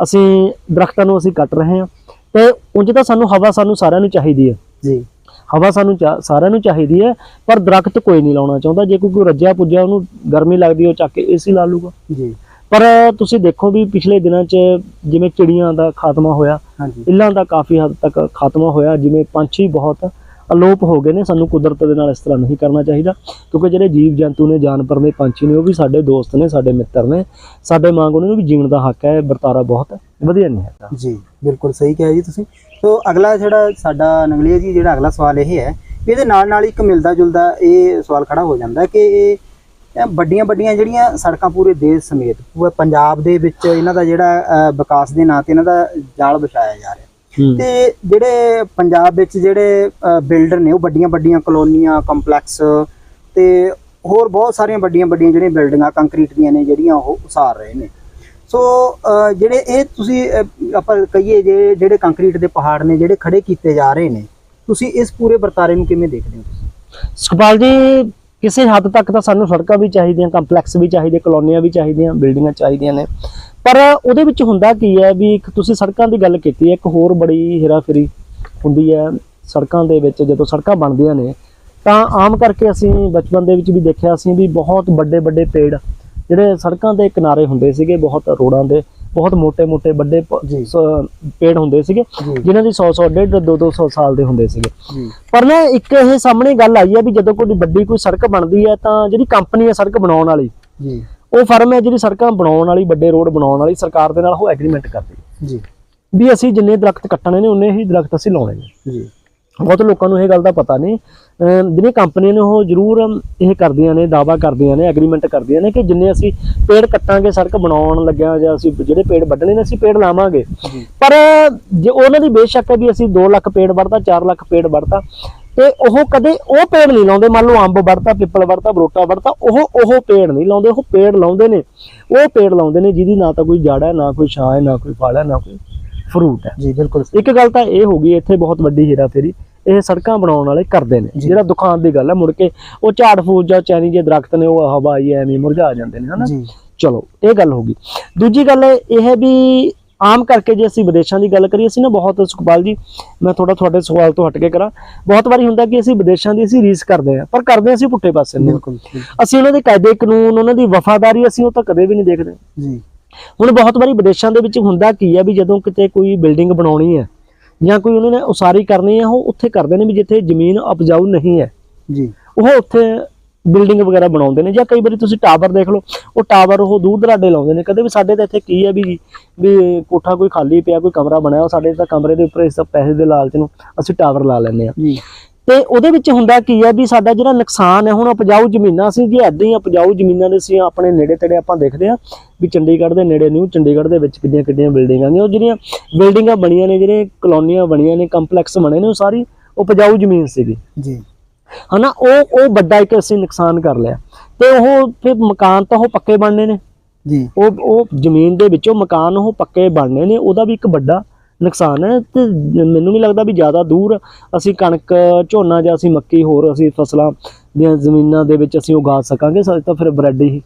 ਅਸੀਂ ਦਰਖਤਾਂ ਨੂੰ ਅਸੀਂ ਕੱਟ ਰਹੇ ਹਾਂ। ਤੇ ਉਂਝ ਤਾਂ ਸਾਨੂੰ ਹਵਾ ਸਾਨੂੰ ਸਾਰਿਆਂ ਨੂੰ ਚਾਹੀਦੀ ਹੈ। ਜੀ। ਹਵਾ ਸਾਨੂੰ ਸਾਰਿਆਂ ਨੂੰ ਚਾਹੀਦੀ ਹੈ ਪਰ ਦਰਖਤ ਕੋਈ ਨਹੀਂ ਲਾਉਣਾ ਚਾਹੁੰਦਾ। ਜੇ ਕੋਈ ਰੱਜਿਆ ਪੁੱਜਿਆ ਉਹਨੂੰ ਗਰਮੀ ਲੱਗਦੀ ਉਹ ਚੱਕ ਕੇ ਏਸੀ ਲਾ ਲੂਗਾ ਜੀ। ਪਰ ਤੁਸੀਂ ਦੇਖੋ ਵੀ ਪਿਛਲੇ ਦਿਨਾਂ 'ਚ ਜਿਵੇਂ ਚਿੜੀਆਂ ਦਾ ਖਾਤਮਾ ਹੋਇਆ ਇੱਲਾਂ ਦਾ ਕਾਫੀ ਹੱਦ ਤੱਕ ਖਾਤਮਾ ਹੋਇਆ ਜਿਵੇਂ ਪੰਛੀ ਬਹੁਤ ਅਲੋਪ ਹੋ ਗਏ ਨੇ ਸਾਨੂੰ ਕੁਦਰਤ ਦੇ ਨਾਲ ਇਸ ਤਰ੍ਹਾਂ ਨਹੀਂ ਕਰਨਾ ਚਾਹੀਦਾ। ਕਿਉਂਕਿ ਜਿਹੜੇ ਜੀਵ ਜੰਤੂ ਨੇ ਜਾਨਵਰ ਨੇ ਪੰਛੀ ਨੇ ਉਹ ਵੀ ਸਾਡੇ ਦੋਸਤ ਨੇ ਸਾਡੇ ਮਿੱਤਰ ਨੇ। ਸਾਡੇ ਵਾਂਗ ਉਹਨਾਂ ਨੂੰ ਵੀ ਜੀਣ ਦਾ ਹੱਕ ਹੈ ਵਰਤਾਰਾ ਬਹੁਤ ਵਧੀਆ ਨਹੀਂ ਹੈਗਾ। ਜੀ ਬਿਲਕੁਲ ਸਹੀ ਕਿਹਾ ਜੀ ਤੁਸੀਂ। ਸੋ ਅਗਲਾ ਜਿਹੜਾ ਸਾਡਾ ਨੰਗਲੀਆ ਜੀ ਜਿਹੜਾ ਅਗਲਾ ਸਵਾਲ ਇਹ ਹੈ ਵੀ ਇਹਦੇ ਨਾਲ ਨਾਲ ਇੱਕ ਮਿਲਦਾ ਜੁਲਦਾ ਇਹ ਸਵਾਲ ਖੜਾ ਹੋ ਜਾਂਦਾ ਕਿ ਇਹ ਵੱਡੀਆਂ ਵੱਡੀਆਂ ਜਿਹੜੀਆਂ ਸੜਕਾਂ ਪੂਰੇ ਦੇਸ਼ ਸਮੇਤ ਪੂਰੇ ਪੰਜਾਬ ਦੇ ਵਿੱਚ ਇਹਨਾਂ ਦਾ ਜਿਹੜਾ ਵਿਕਾਸ ਦੇ ਨਾਂ ਤੇ ਇਹਨਾਂ ਦਾ ਜਾਲ ਵਿਛਾਇਆ ਜਾ ਰਿਹਾ। ਤੇ ਜਿਹੜੇ ਪੰਜਾਬ ਵਿੱਚ ਜਿਹੜੇ ਬਿਲਡਰ ਨੇ ਉਹ ਵੱਡੀਆਂ ਵੱਡੀਆਂ ਕਲੋਨੀਆਂ ਕੰਪਲੈਕਸ ਤੇ ਹੋਰ ਬਹੁਤ ਸਾਰੀਆਂ ਵੱਡੀਆਂ ਵੱਡੀਆਂ ਜਿਹੜੀਆਂ ਬਿਲਡਿੰਗਾਂ ਕੰਕਰੀਟ ਦੀਆਂ ਨੇ ਜਿਹੜੀਆਂ ਉਹ ਉਸਾਰ ਰਹੇ ਨੇ। ਸੋ ਜਿਹੜੇ ਇਹ ਤੁਸੀਂ ਆਪਾਂ ਕਹੀਏ ਜੇ ਜਿਹੜੇ ਕੰਕਰੀਟ ਦੇ ਪਹਾੜ ਨੇ, ਜਿਹੜੇ ਖੜੇ ਕੀਤੇ ਜਾ ਰਹੇ ਨੇ, ਤੁਸੀਂ ਇਸ ਪੂਰੇ ਵਰਤਾਰੇ ਨੂੰ ਕਿਵੇਂ ਦੇਖਦੇ ਹੋ ਤੁਸੀਂ? ਸੁਖਪਾਲ ਜੀ, ਕਿਸੇ ਹੱਦ ਤੱਕ ਤਾਂ ਸਾਨੂੰ ਸੜਕਾਂ ਵੀ ਚਾਹੀਦੀਆਂ ਕੰਪਲੈਕਸ ਵੀ ਚਾਹੀਦੇ, ਕਲੋਨੀਆਂ ਵੀ ਚਾਹੀਦੀਆਂ ਬਿਲਡਿੰਗਾਂ ਚਾਹੀਦੀਆਂ ਨੇ। ਪਰ ਉਹਦੇ ਵਿੱਚ ਹੁੰਦਾ ਕੀ ਹੈ ਵੀ ਇੱਕ ਤੁਸੀਂ ਸੜਕਾਂ ਦੀ ਗੱਲ ਕੀਤੀ ਹੈ ਇੱਕ ਹੋਰ ਬੜੀ ਹੇਰਾਫੇਰੀ ਹੁੰਦੀ ਹੈ ਸੜਕਾਂ ਦੇ ਵਿੱਚ, ਜਦੋਂ ਸੜਕਾਂ ਬਣਦੀਆਂ ਨੇ, ਤਾਂ ਆਮ ਕਰਕੇ ਅਸੀਂ ਬਚਪਨ ਦੇ ਵਿੱਚ ਵੀ ਦੇਖਿਆ ਸੀ ਵੀ ਬਹੁਤ ਵੱਡੇ ਵੱਡੇ ਪੇੜ ਜਿਹੜੇ ਸੜਕਾਂ ਦੇ ਕਿਨਾਰੇ ਹੁੰਦੇ ਸੀਗੇ ਬਹੁਤ ਰੋੜਾਂ ਦੇ ਬਹੁਤ ਮੋٹے-ਮੋٹے ਵੱਡੇ ਪੇੜ ਹੁੰਦੇ ਸੀਗੇ ਜਿਨ੍ਹਾਂ ਦੀ 100 100 150 200 ਸਾਲ ਦੇ ਹੁੰਦੇ ਸੀਗੇ। ਪਰ ਨਾ ਇੱਕ ਇਹ ਸਾਹਮਣੇ ਗੱਲ ਆਈ ਹੈ ਵੀ ਜਦੋਂ ਕੋਈ ਵੱਡੀ ਕੋਈ ਸੜਕ ਬਣਦੀ ਹੈ ਤਾਂ ਜਿਹੜੀ ਕੰਪਨੀ ਹੈ ਸੜਕ ਬਣਾਉਣ ਵਾਲੀ ਉਹ ਫਰਮ ਹੈ ਜਿਹੜੀ ਸੜਕਾਂ ਬਣਾਉਣ ਵਾਲੀ ਵੱਡੇ ਰੋਡ ਬਣਾਉਣ ਵਾਲੀ ਸਰਕਾਰ ਦੇ ਨਾਲ ਉਹ ਐਗਰੀਮੈਂਟ ਕਰਦੀ। ਹੈ ਜੀ। ਵੀ ਅਸੀਂ ਜਿੰਨੇ ਦਰਖਤ ਕੱਟਣੇ ਨੇ ਉਨੇ ਹੀ ਦਰਖਤ ਅਸੀਂ ਲਾਉਣੇ ਨੇ। ਜੀ। ਬਹੁਤ ਲੋਕਾਂ ਨੂੰ ਇਹ ਗੱਲ ਦਾ ਪਤਾ ਨਹੀਂ। ਜਿਹੜੀਆਂ ਕੰਪਨੀਆਂ ਨੇ ਉਹ ਜ਼ਰੂਰ ਇਹ ਕਰਦੀਆਂ ਨੇ ਦਾਵਾ ਕਰਦੀਆਂ ਨੇ ਐਗਰੀਮੈਂਟ ਕਰਦੀਆਂ ਨੇ ਕਿ ਜਿੰਨੇ ਅਸੀਂ ਪੇੜ ਕੱਟਾਂਗੇ ਸੜਕ ਬਣਾਉਣ ਲੱਗਿਆ ਜਾਂ ਅਸੀਂ ਜਿਹੜੇ ਪੇੜ ਵੱਢਣੇ ਨੇ ਅਸੀਂ ਪੇੜ ਲਾਵਾਂਗੇ। ਪਰ ਜੇ ਉਹਨਾਂ ਦੀ ਬੇਸ਼ੱਕ ਹੈ ਵੀ ਅਸੀਂ 2 ਲੱਖ ਪੇੜ ਵੜਤਾ 4 ਲੱਖ ਪੇੜ ਵੜਤਾ ਤੇ ਉਹ ਕਦੇ ਉਹ ਪੇੜ ਨਹੀਂ ਲਾਉਂਦੇ। ਮੰਨ ਲਓ ਅੰਬ ਵੜਤਾ ਪਿੱਪਲ ਵੜਤਾ ਬਰੋਟਾ ਵੜਤਾ ਉਹ ਉਹ ਪੇੜ ਨਹੀਂ ਲਾਉਂਦੇ ਉਹ ਪੇੜ ਲਾਉਂਦੇ ਨੇ। ਉਹ ਪੇੜ ਲਾਉਂਦੇ ਨੇ ਜਿਹਦੀ ਨਾ ਤਾਂ ਕੋਈ ਜੜ ਹੈ ਨਾ ਕੋਈ ਛਾਂ ਹੈ ਨਾ ਕੋਈ ਫਲ ਹੈ ਨਾ ਕੋਈ ਫਰੂਟ ਹੈ। ਜੀ ਬਿਲਕੁਲ। ਇੱਕ ਗੱਲ ਤਾਂ ਇਹ ਹੋ ਗਈ ਇੱਥੇ ਬਹੁਤ ਵੱਡੀ ਹੇਰਾਫੇਰੀ ਇਹ ਸੜਕਾਂ ਬਣਾਉਣ ਵਾਲੇ ਕਰਦੇ ਨੇ। ਜਿਹੜਾ ਦੁਕਾਨ ਦੀ ਗੱਲ ਹੈ ਮੁੜ ਕੇ ਉਹ ਝਾੜ ਫੂਸ ਜਾਂ ਚੈਨੀ ਜੇ ਦਰਖਤ ਨੇ ਉਹ ਹਵਾ ਆਈ ਐਵੇਂ ਮੁਰਝਾ ਜਾਂਦੇ ਨੇ ਹਨਾ? ਚਲੋ ਇਹ ਗੱਲ ਹੋ ਗਈ। ਦੂਜੀ ਗੱਲ ਇਹ ਹੈ ਵੀ ਆਮ ਕਰਕੇ ਜੇ ਅਸੀਂ ਵਿਦੇਸ਼ਾਂ ਦੀ ਗੱਲ ਕਰੀਏ ਅਸੀਂ ਨਾ ਬਹੁਤ ਸੁਖਪਾਲ ਜੀ ਮੈਂ ਥੋੜਾ ਤੁਹਾਡੇ ਸਵਾਲ ਤੋਂ ਹਟ ਕੇ ਕਰਾਂ। ਬਹੁਤ ਵਾਰੀ ਹੁੰਦਾ ਕਿ ਅਸੀਂ ਵਿਦੇਸ਼ਾਂ ਦੀ ਅਸੀਂ ਰੀਸ ਕਰਦੇ ਹਾਂ ਪਰ ਕਰਦੇ ਅਸੀਂ ਪੁੱਠੇ ਪਾਸੇ ਨੂੰ। ਬਿਲਕੁਲ। ਅਸੀਂ ਉਹਨਾਂ ਦੇ ਕਾਇਦੇ ਕਾਨੂੰਨ ਉਹਨਾਂ ਦੀ ਵਫਾਦਾਰੀ ਅਸੀਂ ਉਹ ਤਾਂ ਕਦੇ ਵੀ ਨਹੀਂ ਦੇਖਦੇ। ਜੀ। ਹੁਣ ਬਹੁਤ ਵਾਰੀ ਵਿਦੇਸ਼ਾਂ ਦੇ ਵਿੱਚ ਹੁੰਦਾ ਕੀ ਹੈ ਵੀ ਜਦੋਂ ਕਿਤੇ ਕੋਈ ਬਿਲਡਿੰਗ ਬਣਾਉਣੀ ਹੈ ਜਾਂ ਕੋਈ ਉਹਨਾਂ ਨੇ ਉਸਾਰੀ ਕਰਨੀ ਹੈ ਉਹ ਉੱਥੇ ਕਰਦੇ ਨੇ ਵੀ ਜਿੱਥੇ ਜ਼ਮੀਨ ਉਪਜਾਊ ਨਹੀਂ ਹੈ। ਜੀ। ਉਹ ਉੱਥੇ ਬਿਲਡਿੰਗ ਵਗੈਰਾ ਬਣਾਉਂਦੇ ਨੇ ਜਾਂ ਕਈ ਵਾਰੀ ਤੁਸੀਂ ਟਾਵਰ ਦੇਖ ਲਓ ਉਹ ਟਾਵਰ ਉਹ ਦੂਰ ਦਰਾਡੇ ਲਾਉਂਦੇ ਨੇ। ਕਦੇ ਵੀ ਸਾਡੇ ਤਾਂ ਇੱਥੇ ਕੀ ਹੈ ਵੀ ਵੀ ਕੋਠਾ ਕੋਈ ਖਾਲੀ ਪਿਆ ਕੋਈ ਕਮਰਾ ਉਹ ਸਾਡੇ ਤਾਂ ਕਮਰੇ ਦੇ ਉੱਪਰ ਇਸ ਪੈਸੇ ਦੇ ਲਾਲਚ ਨੂੰ ਅਸੀਂ ਟਾਵਰ ਲਾ ਲੈਂਦੇ ਆ ਜੀ। ਤੇ ਉਹਦੇ ਵਿੱਚ ਹੁੰਦਾ ਕੀ ਹੈ ਵੀ ਸਾਡਾ ਜਿਹੜਾ ਨੁਕਸਾਨ ਹੈ ਹੁਣ ਉਪਜਾਊ ਜ਼ਮੀਨਾਂ ਸੀ ਜੇ ਐਦਾਂ ਹੀ ਉਪਜਾਊ ਜ਼ਮੀਨਾਂ ਦੇ ਸੀ ਆਪਣੇ ਨੇੜੇ ਤੇੜੇ ਆਪਾਂ ਦੇਖਦੇ ਆ ਵੀ ਚੰਡੀਗੜ੍ਹ ਦੇ ਨੇੜੇ ਨਿਊ ਚੰਡੀਗੜ੍ਹ ਦੇ ਵਿੱਚ ਕਿੰਨੀਆਂ ਕਿੰਨੀਆਂ ਬਿਲਡਿੰਗਾਂ ਨੇ ਉਹ ਜਿਹੜੀਆਂ ਬਿਲਡਿੰਗਾਂ ਬਣੀਆਂ ਨੇ ਜਿਹੜੇ ਕਲੋਨੀਆਂ ਬਣੀਆਂ ਨੇ ਕੰਪਲੈਕਸ ਬਣੇ ਨੇ ਉਹ ਸਾਰੀ ਉਪਜਾਊ ਜ਼ਮੀਨ ਸੀਗੀ। ਜੀ। ਹਨਾ ਉਹ ਉਹ ਵੱਡਾ ਇੱਕ ਅਸੀਂ ਨੁਕਸਾਨ ਕਰ ਲਿਆ। ਤੇ ਉਹ ਫਿਰ ਮਕਾਨ ਤਾਂ ਉਹ ਪੱਕੇ ਬਣਨੇ ਨੇ। ਜੀ। ਉਹ ਉਹ ਜ਼ਮੀਨ ਦੇ ਵਿੱਚੋਂ ਮਕਾਨ ਉਹ ਪੱਕੇ ਬਣਨੇ ਨੇ ਉਹਦਾ ਵੀ ਇੱਕ ਵੱਡਾ ਨੁਕਸਾਨ ਹੈ ਤੇ ਮੈਨੂੰ ਨਹੀਂ ਲੱਗਦਾ ਵੀ ਜ਼ਿਆਦਾ ਦੂਰ ਅਸੀਂ ਕਣਕ, ਝੋਨਾ ਜਾਂ ਅਸੀਂ ਮੱਕੀ ਹੋਰ ਅਸੀਂ ਫਸਲਾਂ ਦੀਆਂ ਜ਼ਮੀਨਾਂ ਦੇ ਵਿੱਚ ਅਸੀਂ ਉਗਾ ਸਕਾਂਗੇ, ਸਾਡੇ ਤਾਂ ਫਿਰ ਬ੍ਰੈਡ ਹੀ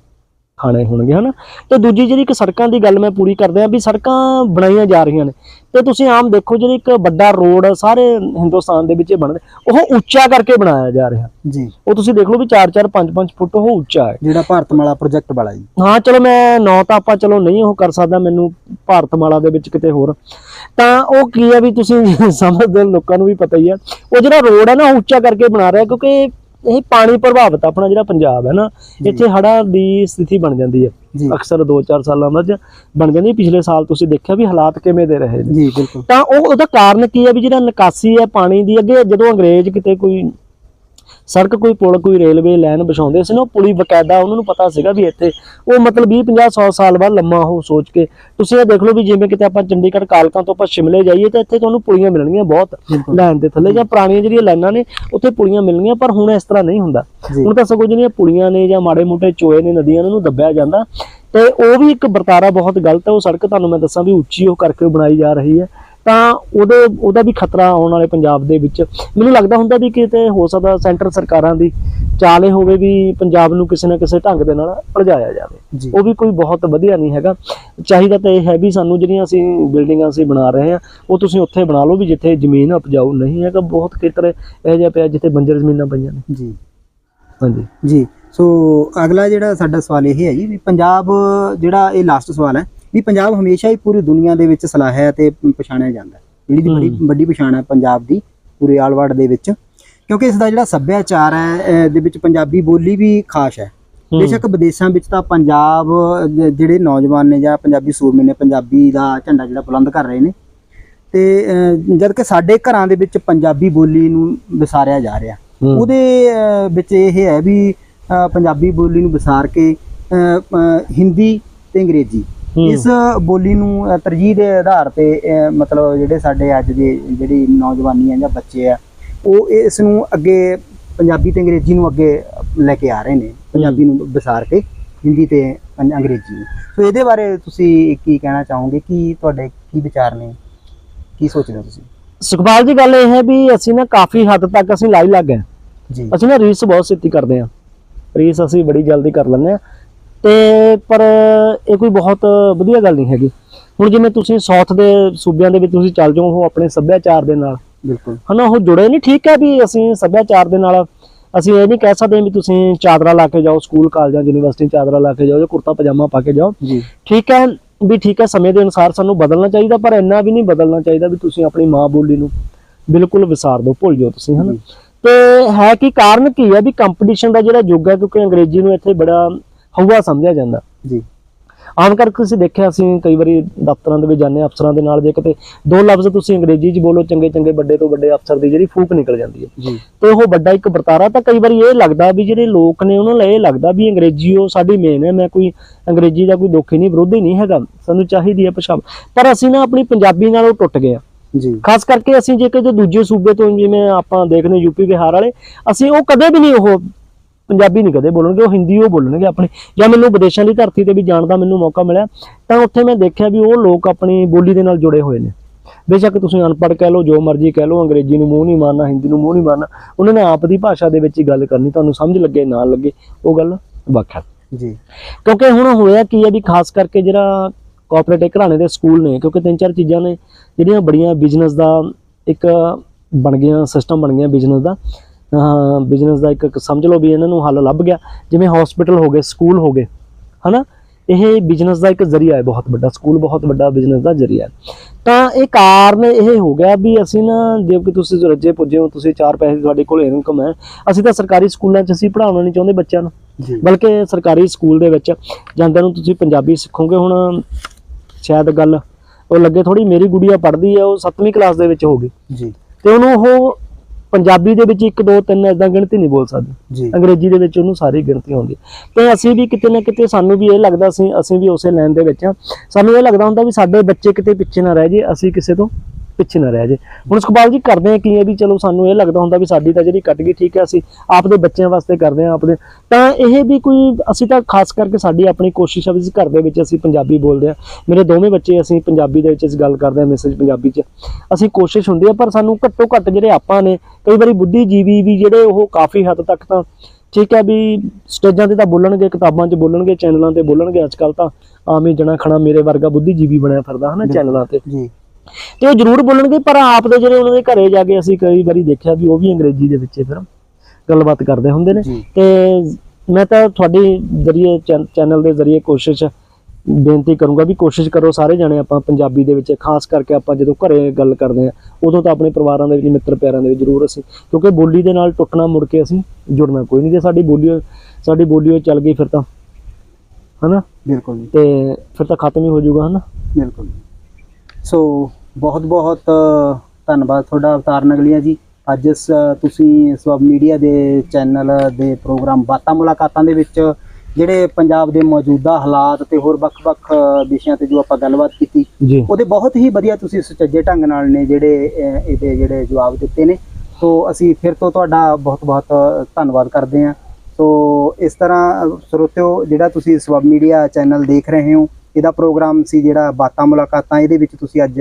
ਖਾਣੇ ਹੋਣਗੇ ਹਨਾ? ਤੇ ਦੂਜੀ ਜਿਹੜੀ ਇੱਕ ਸੜਕਾਂ ਦੀ ਗੱਲ ਮੈਂ ਪੂਰੀ ਕਰਦੇ ਆ ਵੀ ਸੜਕਾਂ ਬਣਾਈਆਂ ਜਾ ਰਹੀਆਂ ਨੇ। ਤੇ ਤੁਸੀਂ ਆਮ ਦੇਖੋ ਜਿਹੜੀ ਇੱਕ ਵੱਡਾ ਰੋਡ ਸਾਰੇ ਹਿੰਦੁਸਤਾਨ ਦੇ ਵਿੱਚ ਬਣਦੇ ਉਹ ਉੱਚਾ ਕਰਕੇ ਬਣਾਇਆ ਜਾ ਰਿਹਾ। ਜੀ। ਉਹ ਤੁਸੀਂ ਦੇਖ ਲਓ ਵੀ 4-4 5-5 ਫੁੱਟ ਉਹ ਉੱਚਾ ਹੈ। ਜਿਹੜਾ ਭਾਰਤਮਾਲਾ ਪ੍ਰੋਜੈਕਟ ਵਾਲਾ ਜੀ। ਹਾਂ ਚਲੋ ਮੈਂ ਨੌ ਤਾਂ ਆਪਾਂ ਚਲੋ ਨਹੀਂ ਉਹ ਕਰ ਸਕਦਾ ਮੈਨੂੰ ਭਾਰਤਮਾਲਾ ਦੇ ਵਿੱਚ ਕਿਤੇ ਹੋਰ। ਤਾਂ ਉਹ ਕੀ ਹੈ ਵੀ ਤੁਸੀਂ <laughs> ਸਮਝਦੇ ਹੋ, ਲੋਕਾਂ ਨੂੰ ਵੀ ਪਤਾ ਹੀ ਆ। ਉਹ ਜਿਹੜਾ ਰੋਡ ਹੈ ਨਾ ਉੱਚਾ ਕਰਕੇ ਬਣਾ ਰਿਹਾ ਕਿਉਂਕਿ ਇਹ ਪਾਣੀ ਪ੍ਰਭਾਵਿਤ ਆਪਣਾ ਜਿਹੜਾ ਪੰਜਾਬ ਹੈ ਨਾ ਇੱਥੇ ਹੜ੍ਹਾਂ ਦੀ ਸਥਿਤੀ ਬਣ ਜਾਂਦੀ ਹੈ। ਅਕਸਰ 2-4 ਸਾਲਾਂ ਬਾਅਦ ਬਣ ਜਾਂਦੀ। ਪਿਛਲੇ ਸਾਲ ਤੁਸੀਂ ਦੇਖਿਆ ਵੀ ਹਾਲਾਤ ਕਿਵੇਂ ਦੇ ਰਹੇ ਜੀ ਬਿਲਕੁਲ। ਤਾਂ ਉਹ ਉਹਦਾ ਕਾਰਨ ਕੀ ਹੈ ਵੀ ਜਿਹੜਾ ਨਿਕਾਸੀ ਹੈ ਪਾਣੀ ਦੀ ਅੱਗੇ ਜਦੋਂ ਅੰਗਰੇਜ਼ ਕਿਤੇ ਕੋਈ ਸੜਕ ਕੋਈ ਪੁਲ ਕੋਈ ਰੇਲਵੇ ਲਾਈਨ ਵਿਛਾਉਂਦੇ ਸੀ ਨਾ ਪੁਲੀ ਬਕਾਇਦਾ ਉਹਨਾਂ ਨੂੰ ਪਤਾ ਸੀਗਾ ਵੀ ਇੱਥੇ ਉਹ ਮਤਲਬ 20 50 100 ਸਾਲ ਬਾਅਦ ਲੰਮਾ ਉਹ ਸੋਚ ਕੇ ਤੁਸੀਂ ਇਹ ਦੇਖ ਲਓ ਵੀ ਜਿਵੇਂ ਕਿਤੇ ਆਪਾਂ ਚੰਡੀਗੜ੍ਹ ਕਾਲਕਾਂ ਤੋਂ ਆਪਾਂ ਸ਼ਿਮਲੇ ਜਾਈਏ ਤਾਂ ਇੱਥੇ ਤੁਹਾਨੂੰ ਪੁਲੀਆਂ ਮਿਲਣਗੀਆਂ ਬਹੁਤ ਲਾਈਨ ਦੇ ਥੱਲੇ ਜਾਂ ਪੁਰਾਣੀਆਂ ਜਿਹੜੀਆਂ ਲਾਈਨਾਂ ਨੇ ਉੱਥੇ ਪੁਲੀਆਂ ਮਿਲਣਗੀਆਂ ਪਰ ਹੁਣ ਇਸ ਤਰ੍ਹਾਂ ਨਹੀਂ ਹੁੰਦਾ। ਹੁਣ ਤਾਂ ਸਗੋਂ ਜਿਹੜੀਆਂ ਪੁਲੀਆਂ ਨੇ ਜਾਂ ਮਾੜੇ ਮੋਟੇ ਚੋਏ ਨੇ ਨਦੀਆਂ ਨੂੰ ਦੱਬਿਆ ਜਾਂਦਾ ਤੇ ਉਹ ਵੀ ਇੱਕ ਵਰਤਾਰਾ ਬਹੁਤ ਗਲਤ ਹੈ ਉਹ ਸੜਕ ਤੁਹਾਨੂੰ ਮੈਂ ਦੱਸਾਂ ਵੀ ਉੱਚੀ ਉਹ ਕਰਕੇ ਬਣਾਈ ਜਾ ਰਹੀ ਹੈ। ਤਾਂ ਉਹਦੇ ਉਹਦਾ ਵੀ ਖਤਰਾ ਆਉਣ ਵਾਲੇ ਪੰਜਾਬ ਦੇ ਵਿੱਚ। ਮੈਨੂੰ ਲੱਗਦਾ ਹੁੰਦਾ ਵੀ ਕਿਤੇ ਹੋ ਸਕਦਾ ਸੈਂਟਰ ਸਰਕਾਰਾਂ ਦੀ ਚਾਲ ਹੋਵੇ ਵੀ ਪੰਜਾਬ ਨੂੰ ਕਿਸੇ ਨਾ ਕਿਸੇ ਢੰਗ ਦੇ ਨਾਲ ਭਜਾਇਆ ਜਾਵੇ। ਉਹ ਵੀ ਕੋਈ ਬਹੁਤ ਵਧੀਆ ਨਹੀਂ ਹੈਗਾ। ਚਾਹੀਦਾ ਤਾਂ ਇਹ ਹੈ ਵੀ ਸਾਨੂੰ ਜਿਹੜੀਆਂ ਅਸੀਂ ਬਿਲਡਿੰਗਾਂ ਅਸੀਂ ਬਣਾ ਰਹੇ ਹਾਂ ਉਹ ਤੁਸੀਂ ਉੱਥੇ ਬਣਾ ਲਓ ਵੀ ਜਿੱਥੇ ਜ਼ਮੀਨ ਉਪਜਾਊ ਨਹੀਂ ਹੈਗਾ। ਬਹੁਤ ਖੇਤਰ ਇਹੋ ਜਿਹਾ ਪਿਆ ਜਿੱਥੇ ਬੰਜਰ ਜ਼ਮੀਨਾਂ ਪਈਆਂ ਨੇ। ਜੀ। ਹਾਂਜੀ। ਜੀ। ਸੋ ਅਗਲਾ ਜਿਹੜਾ ਸਾਡਾ ਸਵਾਲ ਇਹ ਹੈ ਜੀ ਵੀ ਪੰਜਾਬ ਜਿਹੜਾ ਇਹ ਲਾਸਟ ਸਵਾਲ ਹੈ ਵੀ ਪੰਜਾਬ ਹਮੇਸ਼ਾ ਹੀ ਪੂਰੀ ਦੁਨੀਆ ਦੇ ਵਿੱਚ ਸਲਾਹਿਆ ਤੇ ਪਛਾਣਿਆ ਜਾਂਦਾ ਹੈ ਜਿਹੜੀ ਦੀ ਬੜੀ। ਵੱਡੀ ਪਛਾਣ ਹੈ ਪੰਜਾਬ ਦੀ ਪੂਰੇ ਆਲਵਰਡ ਦੇ ਵਿੱਚ ਕਿਉਂਕਿ ਇਸ ਦਾ ਜਿਹੜਾ ਸੱਭਿਆਚਾਰ ਹੈ ਦੇ ਵਿੱਚ ਪੰਜਾਬੀ ਬੋਲੀ ਵੀ ਖਾਸ ਹੈ ਹੂੰ। ਬੇਸ਼ੱਕ ਵਿਦੇਸ਼ਾਂ ਵਿੱਚ ਤਾਂ ਪੰਜਾਬ ਜਿਹੜੇ ਨੌਜਵਾਨ ਨੇ ਜਾਂ ਪੰਜਾਬੀ ਸੂਰਮੇ ਨੇ ਪੰਜਾਬੀ ਦਾ ਝੰਡਾ ਜਿਹੜਾ ਬੁਲੰਦ ਕਰ ਰਹੇ ਨੇ ਤੇ ਜਦ ਕਿ ਸਾਡੇ ਘਰਾਂ ਦੇ ਵਿੱਚ ਪੰਜਾਬੀ ਬੋਲੀ ਨੂੰ ਵਿਸਾਰਿਆ ਜਾ ਰਿਹਾ ਹੂੰ। ਉਹਦੇ ਵਿੱਚ ਇਹ ਹੈ ਵੀ ਪੰਜਾਬੀ ਬੋਲੀ ਨੂੰ ਵਿਸਾਰ ਕੇ ਹਿੰਦੀ ਤੇ ਅੰਗਰੇਜ਼ੀ ਹੂੰ। ਇਸ ਬੋਲੀ ਨੂੰ ਤਰਜੀਹ ਦੇ ਆਧਾਰ ਤੇ ਮਤਲਬ ਜਿਹੜੇ ਸਾਡੇ ਅੱਜ ਦੇ ਜਿਹੜੀ ਨੌਜਵਾਨੀ ਆ ਜਾਂ ਬੱਚੇ ਆ ਉਹ ਇਸ ਨੂੰ ਅੱਗੇ ਪੰਜਾਬੀ ਤੇ ਅੰਗਰੇਜ਼ੀ ਨੂੰ ਅੱਗੇ ਲੈ ਕੇ ਆ ਰਹੇ ਨੇ। ਪੰਜਾਬੀ ਨੂੰ ਵਿਸਾਰ ਕੇ ਹਿੰਦੀ ਤੇ ਅੰਗ- ਅੰਗਰੇਜ਼ੀ ਨੂੰ। ਸੋ ਇਹਦੇ ਬਾਰੇ ਤੁਸੀਂ ਕੀ ਕਹਿਣਾ ਚਾਹੋਗੇ? ਕੀ ਤੁਹਾਡੇ ਕੀ ਵਿਚਾਰ ਨੇ? ਕੀ ਸੋਚਦੇ ਹੋ ਤੁਸੀਂ? ਸੁਖਪਾਲ ਜੀ ਗੱਲ ਇਹ ਹੈ ਵੀ ਅਸੀਂ ਨਾ ਕਾਫੀ ਹੱਦ ਤੱਕ ਅਸੀਂ ਲਾਈ ਲੱਗ ਗਏ ਜੀ। ਅਸੀਂ ਨਾ ਰੀਸ ਬਹੁਤ ਛੇਤੀ ਕਰਦੇ ਹਾਂ। ਰੀਸ ਅਸੀਂ ਬੜੀ ਜਲਦੀ ਕਰ ਲੈਂਦੇ ਹਾਂ। ਤੇ ਪਰ ਇਹ ਕੋਈ ਬਹੁਤ ਵਧੀਆ ਗੱਲ ਨਹੀਂ ਹੈਗੀ। ਹੁਣ ਜਿਵੇਂ ਤੁਸੀਂ ਸਾਊਥ ਦੇ ਸੂਬਿਆਂ ਦੇ ਵਿੱਚ ਤੁਸੀਂ ਚੱਲ ਜਾਓ ਉਹ ਆਪਣੇ ਸੱਭਿਆਚਾਰ ਦੇ ਨਾਲ। ਬਿਲਕੁਲ। ਹਨਾ ਉਹ ਜੁੜੇ ਨਹੀਂ ਠੀਕ ਹੈ ਵੀ ਅਸੀਂ ਸੱਭਿਆਚਾਰ ਦੇ ਨਾਲ ਅਸੀਂ ਇਹ ਨਹੀਂ ਕਹਿ ਸਕਦੇ ਵੀ ਤੁਸੀਂ ਚਾਦਰਾ ਲਾ ਕੇ ਜਾਓ ਸਕੂਲ ਕਾਲਜਾਂ ਯੂਨੀਵਰਸਿਟੀ ਚਾਦਰਾ ਲਾ ਕੇ ਜਾਓ ਜਾਂ ਕੁਰਤਾ ਪਜਾਮਾ ਪਾ ਕੇ ਜਾਓ। ਜੀ। ਠੀਕ ਹੈ ਵੀ ਠੀਕ ਹੈ ਸਮੇਂ ਦੇ ਅਨੁਸਾਰ ਸਾਨੂੰ ਬਦਲਣਾ ਚਾਹੀਦਾ ਪਰ ਇੰਨਾ ਵੀ ਨਹੀਂ ਬਦਲਣਾ ਚਾਹੀਦਾ ਵੀ ਤੁਸੀਂ ਆਪਣੀ ਮਾਂ ਬੋਲੀ ਨੂੰ ਬਿਲਕੁਲ ਵਿਸਾਰ ਦਿਓ ਭੁੱਲ ਜਾਓ ਤੁਸੀਂ ਹਨਾ। ਤੇ ਹੈ ਕੀ ਕਾਰਨ ਕੀ ਹੈ ਵੀ ਕੰਪੀਟੀਸ਼ਨ ਦਾ ਜਿਹੜਾ ਯੁੱਗ ਹੈ ਕਿਉਂਕਿ ਅੰਗਰੇਜ਼ੀ ਨੂੰ ਇੱਥੇ ਬੜਾ ਹਵਾ ਸਮਝਿਆ ਜਾਂਦਾ। ਜੀ। ਆਮ ਕਰਕੇ ਤੁਸੀਂ ਦੇਖਿਆ ਅਸੀਂ ਕਈ ਵਾਰੀ ਦਫ਼ਤਰਾਂ ਦੇ ਵਿੱਚ ਜਾਂਦੇ ਹਾਂ ਅਫਸਰਾਂ ਦੇ ਨਾਲ ਜੇ ਕਿਤੇ ਦੋ ਲਫ਼ਜ਼ ਤੁਸੀਂ ਅੰਗਰੇਜ਼ੀ 'ਚ ਬੋਲੋ ਚੰਗੇ ਚੰਗੇ ਵੱਡੇ ਤੋਂ ਵੱਡੇ ਅਫਸਰ ਦੀ ਜਿਹੜੀ ਫੂਕ ਨਿਕਲ ਜਾਂਦੀ ਹੈ। ਜੀ। ਤੇ ਉਹ ਵੱਡਾ ਇੱਕ ਵਰਤਾਰਾ ਤਾਂ ਕਈ ਵਾਰੀ ਇਹ ਲੱਗਦਾ ਵੀ ਜਿਹੜੇ ਲੋਕ ਨੇ ਉਹਨਾਂ ਲਈ ਇਹ ਲੱਗਦਾ ਵੀ ਅੰਗਰੇਜ਼ੀ ਉਹ ਸਾਡੀ ਮੇਨ ਹੈ ਮੈਂ ਕੋਈ ਅੰਗਰੇਜ਼ੀ ਦਾ ਕੋਈ ਦੋਖੀ ਨਹੀਂ ਵਿਰੋਧੀ ਨਹੀਂ ਹੈਗਾ ਸਾਨੂੰ ਚਾਹੀਦੀ ਹੈ ਭਾਸ਼ਾ। ਪਰ ਅਸੀਂ ਨਾ ਆਪਣੀ ਪੰਜਾਬੀ ਨਾਲ ਉਹ ਟੁੱਟ ਗਏ ਹਾਂ। ਜੀ। ਖਾਸ ਕਰਕੇ ਅਸੀਂ ਜੇ ਕਿਤੇ ਦੂਜੇ ਸੂਬੇ ਤੋਂ ਜਿਵੇਂ ਆਪਾਂ ਦੇਖਦੇ ਯੂਪੀ ਬਿਹਾਰ ਵਾਲੇ ਅਸੀਂ ਉਹ ਕਦੇ ਵੀ ਨਹੀਂ ਉਹ ਪੰਜਾਬੀ ਨਹੀਂ ਕਦੇ ਬੋਲਣਗੇ ਉਹ ਹਿੰਦੀ ਉਹ ਬੋਲਣਗੇ ਆਪਣੀ। ਜਾਂ ਮੈਨੂੰ ਵਿਦੇਸ਼ਾਂ ਦੀ ਧਰਤੀ ਤੇ ਵੀ ਜਾਣ ਦਾ ਮੈਨੂੰ ਮੌਕਾ ਮਿਲਿਆ ਤਾਂ ਉੱਥੇ ਮੈਂ ਦੇਖਿਆ ਵੀ ਉਹ ਲੋਕ ਆਪਣੀ ਬੋਲੀ ਦੇ ਨਾਲ ਜੁੜੇ ਹੋਏ ਨੇ। ਬੇਸ਼ੱਕ ਤੁਸੀਂ ਅਨਪੜ੍ਹ ਕਹਿ ਲਓ ਜੋ ਮਰਜ਼ੀ ਕਹਿ ਲਓ ਅੰਗਰੇਜ਼ੀ ਨੂੰ ਮੂੰਹ ਨਹੀਂ ਮਾਰਨਾ ਹਿੰਦੀ ਨੂੰ ਮੂੰਹ ਨਹੀਂ ਮਾਰਨਾ ਉਹਨਾਂ ਨੇ ਆਪ ਦੀ ਭਾਸ਼ਾ ਦੇ ਵਿੱਚ ਹੀ ਗੱਲ ਕਰਨੀ ਤੁਹਾਨੂੰ ਸਮਝ ਲੱਗੇ ਨਾ ਲੱਗੇ ਉਹ ਗੱਲ ਵੱਖ ਹੈ। ਜੀ। ਕਿਉਂਕਿ ਹੁਣ ਹੋਇਆ ਕੀ ਹੈ ਵੀ ਖਾਸ ਕਰਕੇ ਜਿਹੜਾ ਕੋਆਪਰੇਟਿਵ ਘਰਾਣੇ ਦੇ ਸਕੂਲ ਨੇ ਕਿਉਂਕਿ ਤਿੰਨ ਚਾਰ ਚੀਜ਼ਾਂ ਨੇ ਜਿਹੜੀਆਂ ਬੜੀਆਂ ਬਿਜ਼ਨਸ ਦਾ ਇੱਕ ਬਣ ਗਿਆ ਸਿਸਟਮ ਬਣ ਗਿਆ ਬਿਜ਼ਨਸ ਦਾ ਬਿਜ਼ਨਸ ਦਾ ਇੱਕ ਸਮਝ ਲਓ ਵੀ ਇਹਨਾਂ ਨੂੰ ਹੱਲ ਲੱਭ ਗਿਆ। ਜਿਵੇਂ ਹਸਪੀਟਲ ਹੋ ਗਏ ਸਕੂਲ ਹੋ ਗਏ ਹਨਾ? ਇਹ ਬਿਜ਼ਨਸ ਦਾ ਇੱਕ ਜ਼ਰੀਆ ਹੈ ਬਹੁਤ ਵੱਡਾ ਸਕੂਲ ਬਹੁਤ ਵੱਡਾ ਬਿਜ਼ਨਸ ਦਾ ਜ਼ਰੀਆ ਹੈ। ਤਾਂ ਇਹ ਕਾਰਨ ਇਹ ਹੋ ਗਿਆ ਵੀ ਅਸੀਂ ਨਾ ਜੇ ਕਿ ਤੁਸੀਂ ਰੱਜੇ ਪੁੱਜੇ ਹੋ ਤੁਸੀਂ ਚਾਰ ਪੈਸੇ ਤੁਹਾਡੇ ਕੋਲ ਇਨਕਮ ਹੈ ਅਸੀਂ ਤਾਂ ਸਰਕਾਰੀ ਸਕੂਲਾਂ 'ਚ ਅਸੀਂ ਪੜ੍ਹਾਉਣਾ ਨਹੀਂ ਚਾਹੁੰਦੇ ਬੱਚਿਆਂ ਨੂੰ। ਬਲਕਿ ਸਰਕਾਰੀ ਸਕੂਲ ਦੇ ਵਿੱਚ ਜਾਂਦਿਆਂ ਨੂੰ ਤੁਸੀਂ ਪੰਜਾਬੀ ਸਿੱਖੋਗੇ ਹੁਣ ਸ਼ਾਇਦ ਗੱਲ ਉਹ ਲੱਗੇ ਥੋੜੀ ਮੇਰੀ ਗੁੜੀਆ ਪੜ੍ਹਦੀ ਹੈ ਉਹ 7ਵੀਂ ਕਲਾਸ ਦੇ ਵਿੱਚ ਹੋਗੀ ਜੀ। ਤੇ ਉਹਨੂੰ ਉਹ ਪੰਜਾਬੀ ਦੇ ਵਿੱਚ 1 2 3 ਇਦਾਂ ਗਿਣਤੀ ਨਹੀਂ ਬੋਲ ਸਕਦੀ। ਅੰਗਰੇਜ਼ੀ ਦੇ ਵਿੱਚ ਉਹਨੂੰ ਸਾਰੀ ਗਿਣਤੀ ਆਉਂਦੀ ਤੇ ਅਸੀਂ ਵੀ ਕਿਤੇ ਨਾ ਕਿਤੇ ਸਾਨੂੰ ਵੀ ਇਹ ਲੱਗਦਾ ਸੀ ਅਸੀਂ ਵੀ ਉਸੇ ਲਾਈਨ ਦੇ ਵਿੱਚ ਆ ਸਾਨੂੰ ਇਹ ਲੱਗਦਾ ਹੁੰਦਾ ਵੀ ਸਾਡੇ ਬੱਚੇ ਕਿਤੇ ਪਿੱਛੇ ਨਾ ਰਹਿ ਜੇ ਅਸੀਂ ਕਿਸੇ ਤੋਂ ਪਿੱਛੇ ਨਾ ਰਹਿ ਜੇ। ਹੁਣ ਸੁਖਪਾਲ ਜੀ ਕਰਦੇ ਆ ਕੀ ਹੈ ਵੀ ਚਲੋ ਸਾਨੂੰ ਇਹ ਲੱਗਦਾ ਹੁੰਦਾ ਵੀ ਸਾਡੀ ਤਾਂ ਜਿਹੜੀ ਕੱਟ ਗਈ ਠੀਕ ਹੈ ਅਸੀਂ ਆਪਦੇ ਬੱਚਿਆਂ ਵਾਸਤੇ ਕਰਦੇ ਆ ਆਪਦੇ। ਤਾਂ ਇਹ ਵੀ ਕੋਈ ਅਸੀਂ ਤਾਂ ਖਾਸ ਕਰਕੇ ਸਾਡੀ ਆਪਣੀ ਕੋਸ਼ਿਸ਼ ਆ ਵੀ ਘਰ ਦੇ ਵਿੱਚ ਅਸੀਂ ਪੰਜਾਬੀ ਬੋਲਦੇ ਆ। ਮੇਰੇ ਦੋਵੇਂ ਬੱਚੇ ਅਸੀਂ ਪੰਜਾਬੀ ਦੇ ਵਿੱਚ ਅਸੀਂ ਗੱਲ ਕਰਦੇ ਆ ਮੈਸੇਜ ਪੰਜਾਬੀ 'ਚ। ਅਸੀਂ ਕੋਸ਼ਿਸ਼ ਹੁੰਦੀ ਆ ਪਰ ਸਾਨੂੰ ਘੱਟੋ ਘੱਟ ਜਿਹੜੇ ਆਪਾਂ ਨੇ ਕਈ ਵਾਰੀ ਬੁੱਧੀਜੀਵੀ ਵੀ ਜਿਹੜੇ ਉਹ ਕਾਫੀ ਹੱਦ ਤੱਕ ਤਾਂ ਠੀਕ ਹੈ ਵੀ ਸਟੇਜਾਂ ਤੇ ਤਾਂ ਬੋਲਣਗੇ ਕਿਤਾਬਾਂ 'ਚ ਬੋਲਣਗੇ ਚੈਨਲਾਂ ਤੇ ਬੋਲਣਗੇ। ਅੱਜ ਕੱਲ ਤਾਂ ਆਮ ਹੀ ਜਣਾ ਖਣਾ ਮੇਰੇ ਵਰਗਾ ਬੁੱਧੀਜੀਵੀ ਬਣਿਆ ਫਿਰਦਾ ਹਨਾ ਚੈਨਲਾਂ ਤੇ। ਜੀ। ਤੇ ਉਹ ਜ਼ਰੂਰ ਬੋਲਣਗੇ ਪਰ ਆਪ ਦੇ ਜਿਹੜੇ ਉਹਨਾਂ ਦੇ ਘਰੇ ਜਾ ਕੇ ਅਸੀਂ ਕਈ ਵਾਰੀ ਦੇਖਿਆ ਵੀ ਉਹ ਵੀ ਅੰਗਰੇਜ਼ੀ ਦੇ ਵਿੱਚ ਫਿਰ ਗੱਲਬਾਤ ਕਰਦੇ ਹੁੰਦੇ ਨੇ। ਤੇ ਮੈਂ ਤਾਂ ਤੁਹਾਡੀ ਜਰੀਏ ਚੈਨਲ ਦੇ ਜ਼ਰੀਏ ਕੋਸ਼ਿਸ਼ ਬੇਨਤੀ ਕਰੂੰਗਾ ਵੀ ਕੋਸ਼ਿਸ਼ ਕਰੋ ਸਾਰੇ ਜਾਣੇ ਆਪਾਂ ਪੰਜਾਬੀ ਦੇ ਵਿੱਚ ਖਾਸ ਕਰਕੇ ਆਪਾਂ ਜਦੋਂ ਘਰੇ ਗੱਲ ਕਰਦੇ ਆ ਉਦੋਂ ਤਾਂ ਆਪਣੇ ਪਰਿਵਾਰਾਂ ਦੇ ਵਿੱਚ ਮਿੱਤਰ ਪਿਆਰਾਂ ਦੇ ਵਿੱਚ ਜ਼ਰੂਰ ਅਸੀਂ ਕਿਉਂਕਿ ਬੋਲੀ ਦੇ ਨਾਲ ਟੁੱਟਣਾ ਮੁੜ ਕੇ ਅਸੀਂ ਜੁੜਨਾ ਕੋਈ ਨਹੀਂ ਜੇ ਸਾਡੀ ਬੋਲੀ ਸਾਡੀ ਬੋਲੀ ਚੱਲ ਗਈ ਫਿਰ ਤਾਂ। ਹਨਾ? ਬਿਲਕੁਲ ਤੇ ਫਿਰ ਤਾਂ ਖਤਮ ਹੀ ਹੋ ਜਾਊਗਾ ਹਨਾ? ਬਿਲਕੁਲ ਸੋ ਬਹੁਤ ਬਹੁਤ ਧੰਨਵਾਦ ਤੁਹਾਡਾ ਅਵਤਾਰ ਨਗਲੀਆ ਜੀ। ਅੱਜ ਤੁਸੀਂ ਸਵਬ ਮੀਡੀਆ ਦੇ ਚੈਨਲ ਦੇ ਪ੍ਰੋਗਰਾਮ ਬਾਤਾਂ ਮੁਲਾਕਾਤਾਂ ਦੇ ਵਿੱਚ ਜਿਹੜੇ ਪੰਜਾਬ ਦੇ ਮੌਜੂਦਾ ਹਾਲਾਤ ਤੇ ਹੋਰ ਵੱਖ-ਵੱਖ ਵਿਸ਼ਿਆਂ ਤੇ ਜੋ ਆਪਾਂ ਗੱਲਬਾਤ ਕੀਤੀ ਉਹਦੇ ਬਹੁਤ ਹੀ ਵਧੀਆ ਤੁਸੀਂ ਸੁਚੱਜੇ ਢੰਗ ਨਾਲ ਨੇ ਜਿਹੜੇ ਇਹਦੇ ਜਿਹੜੇ ਜਵਾਬ ਦਿੱਤੇ ਨੇ। ਸੋ ਅਸੀਂ ਫਿਰ ਤੋਂ ਤੁਹਾਡਾ ਬਹੁਤ-ਬਹੁਤ ਧੰਨਵਾਦ ਕਰਦੇ ਹਾਂ। ਸੋ ਇਸ ਤਰ੍ਹਾਂ ਸਰੋਤਿਓ ਜਿਹੜਾ ਤੁਸੀਂ ਸਵਬ ਮੀਡੀਆ ਚੈਨਲ ਦੇਖ ਰਹੇ ਹੋ ਇਹਦਾ ਪ੍ਰੋਗਰਾਮ ਸੀ ਜਿਹੜਾ ਬਾਤਾਂ ਮੁਲਾਕਾਤਾਂ, ਇਹਦੇ ਵਿੱਚ ਤੁਸੀਂ ਅੱਜ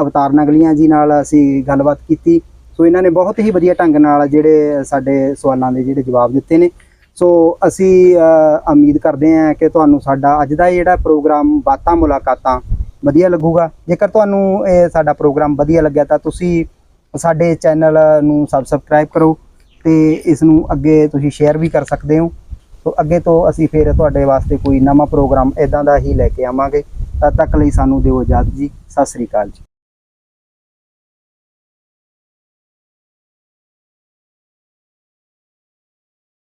ਅਵਤਾਰ ਨਗਲੀਆਂ ਜੀ ਨਾਲ ਅਸੀਂ ਗੱਲਬਾਤ ਕੀਤੀ। ਸੋ ਇਹਨਾਂ ਨੇ ਬਹੁਤ ਹੀ ਵਧੀਆ ਢੰਗ ਨਾਲ ਜਿਹੜੇ ਸਾਡੇ ਸਵਾਲਾਂ ਦੇ ਜਿਹੜੇ ਜਵਾਬ ਦਿੱਤੇ ਨੇ। ਸੋ ਅਸੀਂ ਉਮੀਦ ਕਰਦੇ ਹਾਂ ਕਿ ਤੁਹਾਨੂੰ ਸਾਡਾ ਅੱਜ ਦਾ ਇਹ ਜਿਹੜਾ ਪ੍ਰੋਗਰਾਮ ਬਾਤਾਂ ਮੁਲਾਕਾਤਾਂ ਵਧੀਆ ਲੱਗੂਗਾ। ਜੇਕਰ ਤੁਹਾਨੂੰ ਇਹ ਸਾਡਾ ਪ੍ਰੋਗਰਾਮ ਵਧੀਆ ਲੱਗਿਆ ਤਾਂ ਤੁਸੀਂ ਸਾਡੇ ਚੈਨਲ ਨੂੰ ਸਬਸਕ੍ਰਾਈਬ ਕਰੋ ਤੇ ਇਸ ਨੂੰ ਅੱਗੇ ਤੁਸੀਂ ਸ਼ੇਅਰ ਵੀ ਕਰ ਸਕਦੇ ਹੋ। ਸੋ ਅੱਗੇ ਤੋਂ ਅਸੀਂ ਫਿਰ ਤੁਹਾਡੇ ਵਾਸਤੇ ਕੋਈ ਨਵਾਂ ਪ੍ਰੋਗਰਾਮ ਇਦਾਂ ਦਾ ਹੀ ਲੈ ਕੇ ਆਵਾਂਗੇ। ਤਦ ਤੱਕ ਲਈ ਸਾਨੂੰ ਦਿਓ ਇਜਾਜ਼ਤ ਜੀ। ਸਤਿ ਸ੍ਰੀ ਅਕਾਲ ਜੀ।